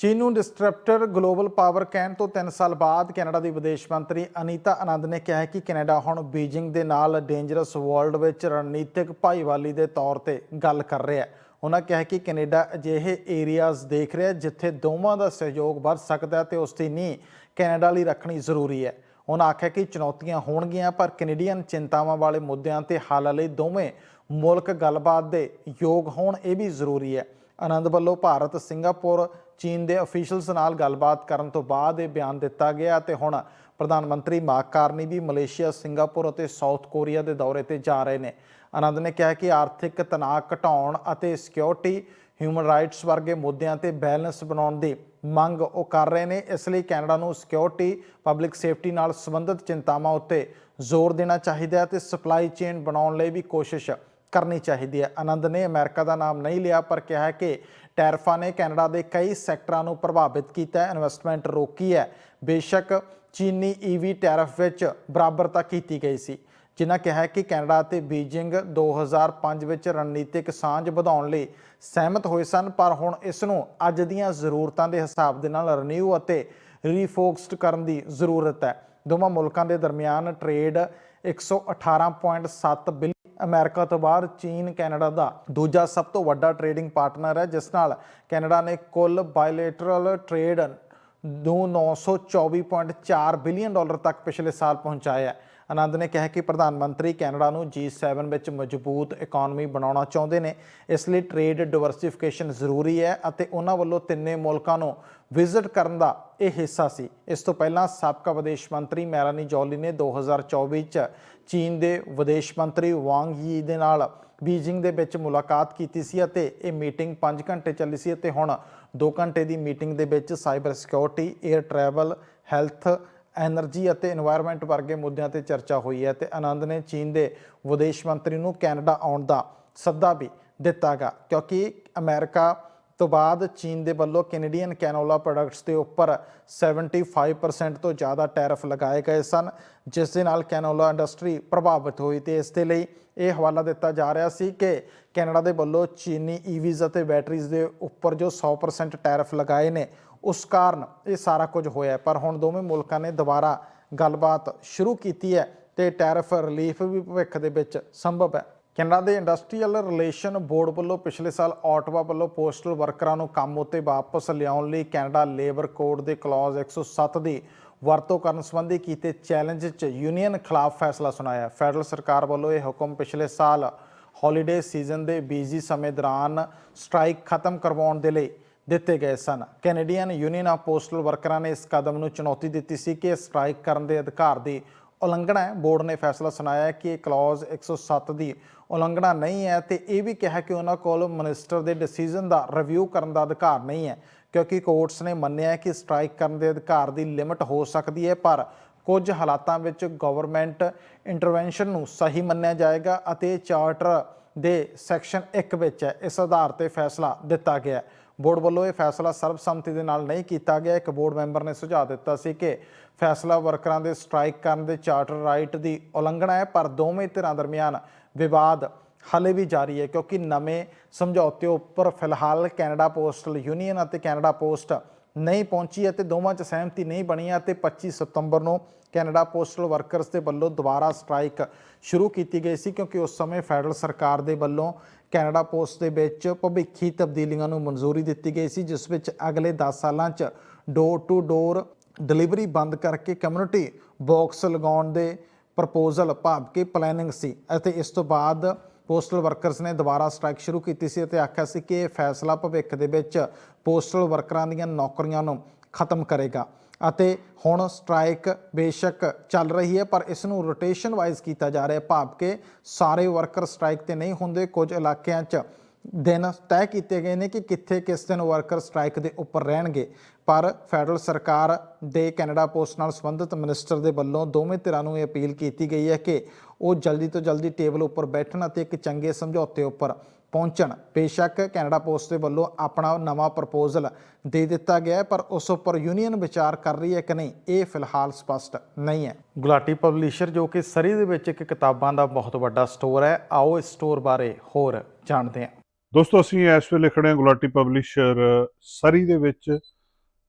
ਚੀਨ ਨੂੰ ਡਿਸਟਰਪਟਰ ਗਲੋਬਲ ਪਾਵਰ ਕਹਿਣ ਤੋਂ 3 ਸਾਲ ਬਾਅਦ ਕੈਨੇਡਾ ਦੀ ਵਿਦੇਸ਼ ਮੰਤਰੀ ਅਨੀਤਾ ਆਨੰਦ ਨੇ ਕਿਹਾ ਹੈ ਕਿ ਕੈਨੇਡਾ ਹੁਣ ਬੀਜਿੰਗ ਦੇ ਨਾਲ ਡੇਂਜਰਸ ਵਰਲਡ ਵਿੱਚ ਰਣਨੀਤਿਕ ਭਾਈਵਾਲੀ ਦੇ ਤੌਰ ਤੇ ਗੱਲ ਕਰ ਰਿਹਾ ਹੈ। ਉਹਨਾਂ ਕਿਹਾ ਕਿ ਕੈਨੇਡਾ ਅਜਿਹੇ ਏਰੀਆਜ਼ ਦੇਖ ਰਿਹਾ ਜਿੱਥੇ ਦੋਵਾਂ ਦਾ ਸਹਿਯੋਗ ਵੱਧ ਸਕਦਾ ਹੈ ਤੇ ਉਸ ਦੀ ਨੀਂਹ ਕੈਨੇਡਾ ਲਈ ਰੱਖਣੀ ਜ਼ਰੂਰੀ ਹੈ। ਉਹਨਾਂ ਆਖਿਆ ਕਿ ਚੁਣੌਤੀਆਂ ਹੋਣਗੀਆਂ, ਪਰ ਕੈਨੇਡੀਅਨ ਚਿੰਤਾਵਾਂ ਵਾਲੇ ਮੁੱਦਿਆਂ ਤੇ ਹੱਲ ਲਈ ਦੋਵੇਂ ਮੁਲਕ ਗੱਲਬਾਤ ਦੇ ਯੋਗ ਹੋਣ ਇਹ ਵੀ ਜ਼ਰੂਰੀ ਹੈ। ਆਨੰਦ ਵੱਲੋਂ ਭਾਰਤ, ਸਿੰਗਾਪੁਰ, ਚੀਨ ਦੇ ਅਫੀਸ਼ੀਅਲਸ ਨਾਲ ਗੱਲਬਾਤ ਕਰਨ ਤੋਂ ਬਾਅਦ ਇਹ ਬਿਆਨ ਦਿੱਤਾ ਗਿਆ ਤੇ ਹੁਣ ਪ੍ਰਧਾਨ ਮੰਤਰੀ ਮਾਰਕ ਕਾਰਨੀ ਵੀ ਮਲੇਸ਼ੀਆ, ਸਿੰਗਾਪੁਰ ਅਤੇ ਸਾਊਥ ਕੋਰੀਆ ਦੇ ਦੌਰੇ ਤੇ ਜਾ ਰਹੇ ਨੇ। ਆਨੰਦ ਨੇ ਕਿਹਾ ਕਿ ਆਰਥਿਕ ਤਣਾਅ ਘਟਾਉਣ ਅਤੇ ਸਿਕਿਉਰਿਟੀ, ਹਿਊਮਨ ਰਾਈਟਸ ਵਰਗੇ ਮੁੱਦਿਆਂ ਤੇ ਬੈਲੈਂਸ ਬਣਾਉਣ ਦੀ ਮੰਗ ਉਹ ਕਰ ਰਹੇ ਨੇ, ਇਸ ਲਈ ਕੈਨੇਡਾ ਨੂੰ ਸਿਕਿਉਰਿਟੀ, ਪਬਲਿਕ ਸੇਫਟੀ ਨਾਲ ਸੰਬੰਧਿਤ ਚਿੰਤਾਵਾਂ ਉੱਤੇ ਜ਼ੋਰ ਦੇਣਾ ਚਾਹੀਦਾ ਹੈ ਤੇ ਸਪਲਾਈ ਚੇਨ ਬਣਾਉਣ ਲਈ ਵੀ ਕੋਸ਼ਿਸ਼ ਕਰਨੀ ਚਾਹੀਦੀ ਹੈ। ਆਨੰਦ ਨੇ ਅਮਰੀਕਾ ਦਾ ਨਾਮ ਨਹੀਂ ਲਿਆ, ਪਰ ਕਿਹਾ ਹੈ ਕਿ ਟੈਰਫਾ ਨੇ ਕੈਨੇਡਾ ਦੇ ਕਈ ਸੈਕਟਰਾਂ ਨੂੰ ਪ੍ਰਭਾਵਿਤ ਕੀਤਾ ਹੈ, ਇਨਵੈਸਟਮੈਂਟ ਰੋਕੀ ਹੈ। ਬੇਸ਼ੱਕ ਚੀਨੀ ਈਵੀ ਟੈਰਫ ਵਿੱਚ ਬਰਾਬਰਤਾ ਕੀਤੀ ਗਈ ਸੀ। ਜਿਨ੍ਹਾਂ ਕਿਹਾ ਕਿ ਕੈਨੇਡਾ ਅਤੇ ਬੀਜਿੰਗ 2005 ਵਿੱਚ ਰਣਨੀਤਿਕ ਸਾਂਝ ਵਧਾਉਣ ਲਈ ਸਹਿਮਤ ਹੋਏ ਸਨ, ਪਰ ਹੁਣ ਇਸ ਨੂੰ ਅੱਜ ਦੀਆਂ ਜ਼ਰੂਰਤਾਂ ਦੇ ਹਿਸਾਬ ਦੇ ਨਾਲ ਰੀਨਿਊ ਅਤੇ ਰੀਫੋਕਸਡ ਕਰਨ ਦੀ ਜ਼ਰੂਰਤ ਹੈ। ਦੋਵਾਂ ਮੁਲਕਾਂ ਦੇ ਦਰਮਿਆਨ ਟ੍ਰੇਡ 118.7 ਬਿਲੀਅਨ ਅਮਰੀਕਾ ਤੋਂ ਬਾਅਦ ਚੀਨ, ਕੈਨੇਡਾ ਦਾ ਦੂਜਾ ਸਭ ਤੋਂ ਵੱਡਾ ਟ੍ਰੇਡਿੰਗ ਪਾਰਟਨਰ ਹੈ, ਜਿਸ ਨਾਲ ਕੈਨੇਡਾ ਨੇ ਕੁੱਲ ਬਾਇਲੇਟਰਲ ਟ੍ਰੇਡ ਨੂੰ 924.4 ਬਿਲੀਅਨ ਡਾਲਰ ਤੱਕ ਪਿਛਲੇ ਸਾਲ ਪਹੁੰਚਾਇਆ ਹੈ। ਆਨੰਦ ਨੇ ਕਿਹਾ ਕਿ ਪ੍ਰਧਾਨ ਮੰਤਰੀ ਕੈਨੇਡਾ ਨੂੰ G7 ਵਿੱਚ ਮਜ਼ਬੂਤ ਇਕਨੋਮੀ ਬਣਾਉਣਾ ਚਾਹੁੰਦੇ ਨੇ। ਇਸ ਲਈ ਟ੍ਰੇਡ ਡਿਵਰਸਿਫਿਕੇਸ਼ਨ ਜ਼ਰੂਰੀ ਹੈ ਅਤੇ ਉਹਨਾਂ ਵੱਲੋਂ ਤਿੰਨੇ ਮੁਲਕਾਂ ਨੂੰ ਵਿਜ਼ਿਟ ਕਰਨ ਦਾ ਇਹ ਹਿੱਸਾ ਸੀ। ਇਸ ਤੋਂ ਪਹਿਲਾਂ ਸਾਬਕਾ ਵਿਦੇਸ਼ ਮੰਤਰੀ ਮੈਲਾਨੀ ਜੋਲੀ ਨੇ 2024 ਚ ਚੀਨ ਦੇ ਵਿਦੇਸ਼ ਮੰਤਰੀ ਵਾਂਗ ਯੀ ਦੇ ਨਾਲ ਬੀਜਿੰਗ ਦੇ ਵਿੱਚ ਮੁਲਾਕਾਤ ਕੀਤੀ ਸੀ ਅਤੇ ਇਹ ਮੀਟਿੰਗ 5 ਘੰਟੇ ਚੱਲੀ ਸੀ ਅਤੇ ਹੁਣ 2 ਘੰਟੇ ਦੀ ਮੀਟਿੰਗ ਦੇ ਵਿੱਚ cyber security air travel, health energy ਅਤੇ এনवायरमेंट ਵਰਗੇ ਮੁੱਦਿਆਂ ਤੇ ਚਰਚਾ ਹੋਈ ਹੈ ਤੇ ਆਨੰਦ ਨੇ ਚੀਨ ਦੇ ਵਿਦੇਸ਼ ਮੰਤਰੀ ਨੂੰ ਕੈਨੇਡਾ ਆਉਣ ਦਾ ਸੱਦਾ ਵੀ ਦਿੱਤਾਗਾ, ਕਿਉਂਕਿ ਅਮਰੀਕਾ ਤੋਂ ਬਾਅਦ ਚੀਨ ਦੇ ਵੱਲੋਂ ਕੈਨੇਡੀਅਨ ਕੈਨੋਲਾ ਪ੍ਰੋਡਕਟਸ ਦੇ ਉੱਪਰ 75% ਤੋਂ ਜ਼ਿਆਦਾ ਟੈਰਫ ਲਗਾਏ ਗਏ ਸਨ, ਜਿਸ ਦੇ ਨਾਲ ਕੈਨੋਲਾ ਇੰਡਸਟਰੀ ਪ੍ਰਭਾਵਿਤ ਹੋਈ ਤੇ ਇਸ ਦੇ ਲਈ ਇਹ ਹਵਾਲਾ ਦਿੱਤਾ ਜਾ ਰਿਹਾ ਸੀ ਕਿ ਕੈਨੇਡਾ ਦੇ ਵੱਲੋਂ ਚੀਨੀ e ਈਵੀਜ਼ ਅਤੇ ਬੈਟਰੀਜ਼ ਦੇ ਉੱਪਰ ਜੋ 100% ਟੈਰਫ ਲਗਾਏ ਨੇ ਉਸ ਕਾਰਨ ਇਹ ਸਾਰਾ ਕੁਝ ਹੋਇਆ ਪਰ ਹੁਣ ਦੋਵੇਂ ਮੁਲਕਾਂ ਨੇ ਦੁਬਾਰਾ ਗੱਲਬਾਤ ਸ਼ੁਰੂ ਕੀਤੀ ਹੈ ਤੇ ਟੈਰਿਫ ਰਿਲੀਫ ਵੀ ਭਵਿੱਖ ਦੇ ਵਿੱਚ ਸੰਭਵ ਹੈ। ਕੈਨੇਡਾ ਦੇ ਇੰਡਸਟਰੀਅਲ ਰਿਲੇਸ਼ਨ ਬੋਰਡ ਵੱਲੋਂ ਪਿਛਲੇ ਸਾਲ ਆਟਵਾ ਵੱਲੋਂ ਪੋਸਟਲ ਵਰਕਰਾਂ ਨੂੰ ਕੰਮ ਉੱਤੇ ਵਾਪਸ ਲਿਆਉਣ ਲਈ ਕੈਨੇਡਾ ਲੇਬਰ ਕੋਡ ਦੇ ਕਲੌਜ਼ 107 ਦੀ ਵਰਤੋਂ ਕਰਨ ਸੰਬੰਧੀ ਕੀਤੇ ਚੈਲੰਜ 'ਚ ਯੂਨੀਅਨ ਖਿਲਾਫ ਫੈਸਲਾ ਸੁਣਾਇਆ। ਫੈਡਰਲ ਸਰਕਾਰ ਵੱਲੋਂ ਇਹ ਹੁਕਮ ਪਿਛਲੇ ਸਾਲ ਹੌਲੀਡੇ ਸੀਜ਼ਨ ਦੇ ਬੀਜ਼ੀ ਸਮੇਂ ਦੌਰਾਨ ਸਟ੍ਰਾਈਕ ਖਤਮ ਕਰਵਾਉਣ ਦੇ ਲਈ ਦਿੱਤੇ ਗਏ ਸਨ। ਕੈਨੇਡੀਅਨ ਯੂਨੀਅਨ ਆਫ ਪੋਸਟਲ ਵਰਕਰਾਂ ਨੇ ਇਸ ਕਦਮ ਨੂੰ ਚੁਣੌਤੀ ਦਿੱਤੀ ਸੀ ਕਿ ਇਹ ਸਟ੍ਰਾਈਕ ਕਰਨ ਦੇ ਅਧਿਕਾਰ ਦੀ ਉਲੰਘਣਾ ਹੈ। ਬੋਰਡ ਨੇ ਫੈਸਲਾ ਸੁਣਾਇਆ ਹੈ ਕਿ ਇਹ ਕਲੌਜ਼ 107 ਦੀ ਉਲੰਘਣਾ ਨਹੀਂ ਹੈ ਤੇ ਇਹ ਵੀ ਕਿਹਾ ਕਿ ਉਹਨਾਂ ਕੋਲ ਮਿਨਿਸਟਰ ਦੇ ਡਿਸੀਜਨ ਦਾ ਰਿਵਿਊ ਕਰਨ ਦਾ ਅਧਿਕਾਰ ਨਹੀਂ ਹੈ, ਕਿਉਂਕਿ ਕੋਰਟਸ ਨੇ ਮੰਨਿਆ ਕਿ ਸਟ੍ਰਾਈਕ ਕਰਨ ਦੇ ਅਧਿਕਾਰ ਦੀ ਲਿਮਟ ਹੋ ਸਕਦੀ ਹੈ, ਪਰ ਕੁਝ ਹਾਲਾਤਾਂ ਵਿੱਚ ਗਵਰਨਮੈਂਟ ਇੰਟਰਵੈਂਸ਼ਨ ਨੂੰ ਸਹੀ ਮੰਨਿਆ ਜਾਏਗਾ ਅਤੇ ਚਾਰਟਰ ਦੇ ਸੈਕਸ਼ਨ 1 ਵਿੱਚ ਇਸ ਆਧਾਰ ਤੇ ਫੈਸਲਾ ਦਿੱਤਾ ਗਿਆ ਹੈ। ਬੋਰਡ ਵੱਲੋਂ ਇਹ ਫੈਸਲਾ ਸਰਬਸੰਮਤੀ ਦੇ ਨਾਲ ਨਹੀਂ ਕੀਤਾ ਗਿਆ। ਇੱਕ ਬੋਰਡ ਮੈਂਬਰ ਨੇ ਸੁਝਾਅ ਦਿੱਤਾ ਸੀ ਕਿ ਫੈਸਲਾ ਵਰਕਰਾਂ ਦੇ ਸਟ੍ਰਾਈਕ ਕਰਨ ਦੇ ਚਾਰਟਰ ਰਾਈਟ ਦੀ ਉਲੰਘਣਾ ਹੈ, ਪਰ ਦੋਵੇਂ ਧਿਰਾਂ ਦਰਮਿਆਨ ਵਿਵਾਦ ਹਾਲੇ ਵੀ ਜਾਰੀ ਹੈ, ਕਿਉਂਕਿ ਨਵੇਂ ਸਮਝੌਤੇ ਉੱਪਰ ਫਿਲਹਾਲ ਕੈਨੇਡਾ ਪੋਸਟਲ ਯੂਨੀਅਨ ਅਤੇ ਕੈਨੇਡਾ ਪੋਸਟ ਨਹੀਂ ਪਹੁੰਚੀ ਅਤੇ ਦੋਵਾਂ 'ਚ ਸਹਿਮਤੀ ਨਹੀਂ ਬਣੀ ਅਤੇ ਤੇ 25 ਸਤੰਬਰ ਨੂੰ ਕੈਨੇਡਾ ਪੋਸਟਲ ਵਰਕਰਸ ਦੇ ਵੱਲੋਂ ਦੁਬਾਰਾ ਸਟ੍ਰਾਈਕ ਸ਼ੁਰੂ ਕੀਤੀ ਗਈ ਸੀ ਕਿਉਂਕਿ ਉਸ ਸਮੇਂ ਫੈਡਰਲ ਸਰਕਾਰ ਦੇ ਵੱਲੋਂ ਕੈਨੇਡਾ ਪੋਸਟ ਦੇ ਵਿੱਚ ਭਵਿੱਖੀ ਤਬਦੀਲੀਆਂ ਨੂੰ ਮਨਜ਼ੂਰੀ ਦਿੱਤੀ ਗਈ ਸੀ, ਜਿਸ ਵਿੱਚ ਅਗਲੇ 10 ਸਾਲਾਂ 'ਚ ਡੋਰ ਟੂ ਡੋਰ ਡਿਲੀਵਰੀ ਬੰਦ ਕਰਕੇ ਕਮਿਊਨਿਟੀ ਬਾਕਸ ਲਗਾਉਣ ਦੇ ਪ੍ਰਪੋਜ਼ਲ ਭਾਵ ਕਿ ਪਲੈਨਿੰਗ ਸੀ ਅਤੇ ਇਸ ਤੋਂ ਬਾਅਦ ਪੋਸਟਲ ਵਰਕਰਸ ਨੇ ਦੁਬਾਰਾ ਸਟ੍ਰਾਈਕ ਸ਼ੁਰੂ ਕੀਤੀ ਸੀ ਅਤੇ ਆਖਿਆ ਸੀ ਕਿ ਇਹ ਫੈਸਲਾ ਭਵਿੱਖ ਦੇ ਵਿੱਚ ਪੋਸਟਲ ਵਰਕਰਾਂ ਦੀਆਂ ਨੌਕਰੀਆਂ ਨੂੰ ਖਤਮ ਕਰੇਗਾ ਅਤੇ ਹੁਣ ਸਟ੍ਰਾਈਕ ਬੇਸ਼ੱਕ ਚੱਲ ਰਹੀ ਹੈ, ਪਰ ਇਸ ਨੂੰ ਰੋਟੇਸ਼ਨ ਵਾਈਜ਼ ਕੀਤਾ ਜਾ ਰਿਹਾ ਹੈ। ਭਾਵ ਕਿ ਸਾਰੇ ਵਰਕਰ ਸਟ੍ਰਾਈਕ ਤੇ ਨਹੀਂ ਹੁੰਦੇ, ਕੁਝ ਇਲਾਕਿਆਂ 'ਚ ਦਿਨ ਤੈਅ ਕੀਤੇ ਗਏ ਨੇ ਕਿ ਕਿੱਥੇ ਕਿਸ ਦਿਨ ਵਰਕਰ ਸਟ੍ਰਾਈਕ ਦੇ ਉੱਪਰ ਰਹਿਣਗੇ। ਪਰ ਫੈਡਰਲ ਸਰਕਾਰ ਦੇ ਕੈਨੇਡਾ ਪੋਸਟ ਨਾਲ ਸੰਬੰਧਿਤ ਮਿਨਿਸਟਰ ਦੇ ਵੱਲੋਂ ਦੋਵੇਂ ਧਿਰਾਂ ਨੂੰ ਇਹ ਅਪੀਲ ਕੀਤੀ ਗਈ ਹੈ ਕਿ ਉਹ ਜਲਦੀ ਤੋਂ ਜਲਦੀ ਟੇਬਲ ਉੱਪਰ ਬੈਠਣ ਅਤੇ ਇੱਕ ਚੰਗੇ ਸਮਝੌਤੇ ਉੱਪਰ ਪਹੁੰਚਣ। ਬੇਸ਼ੱਕ ਕੈਨੇਡਾ ਪੋਸਟ ਦੇ ਵੱਲੋਂ ਆਪਣਾ ਨਵਾਂ ਪ੍ਰਪੋਜ਼ਲ ਦੇ ਦਿੱਤਾ ਗਿਆ ਹੈ, ਪਰ ਉਸ ਉੱਪਰ ਯੂਨੀਅਨ ਵਿਚਾਰ ਕਰ ਰਹੀ ਹੈ ਕਿ ਨਹੀਂ, ਇਹ ਫਿਲਹਾਲ ਸਪਸ਼ਟ ਨਹੀਂ ਹੈ। ਗੁਲਾਟੀ ਪਬਲਿਸ਼ਰ ਜੋ ਕਿ ਸਰੀ ਦੇ ਵਿੱਚ ਇੱਕ ਕਿਤਾਬਾਂ ਦਾ ਬਹੁਤ ਵੱਡਾ ਸਟੋਰ ਹੈ, ਆਓ ਇਸ ਸਟੋਰ ਬਾਰੇ ਹੋਰ ਜਾਣਦੇ ਹਾਂ। ਦੋਸਤੋ ਅਸੀਂ ਇਸ ਵੇਲੇ ਖੜੇ ਹਾਂ ਗੁਲਾਟੀ ਪਬਲਿਸ਼ਰ ਸਰੀ ਦੇ ਵਿੱਚ।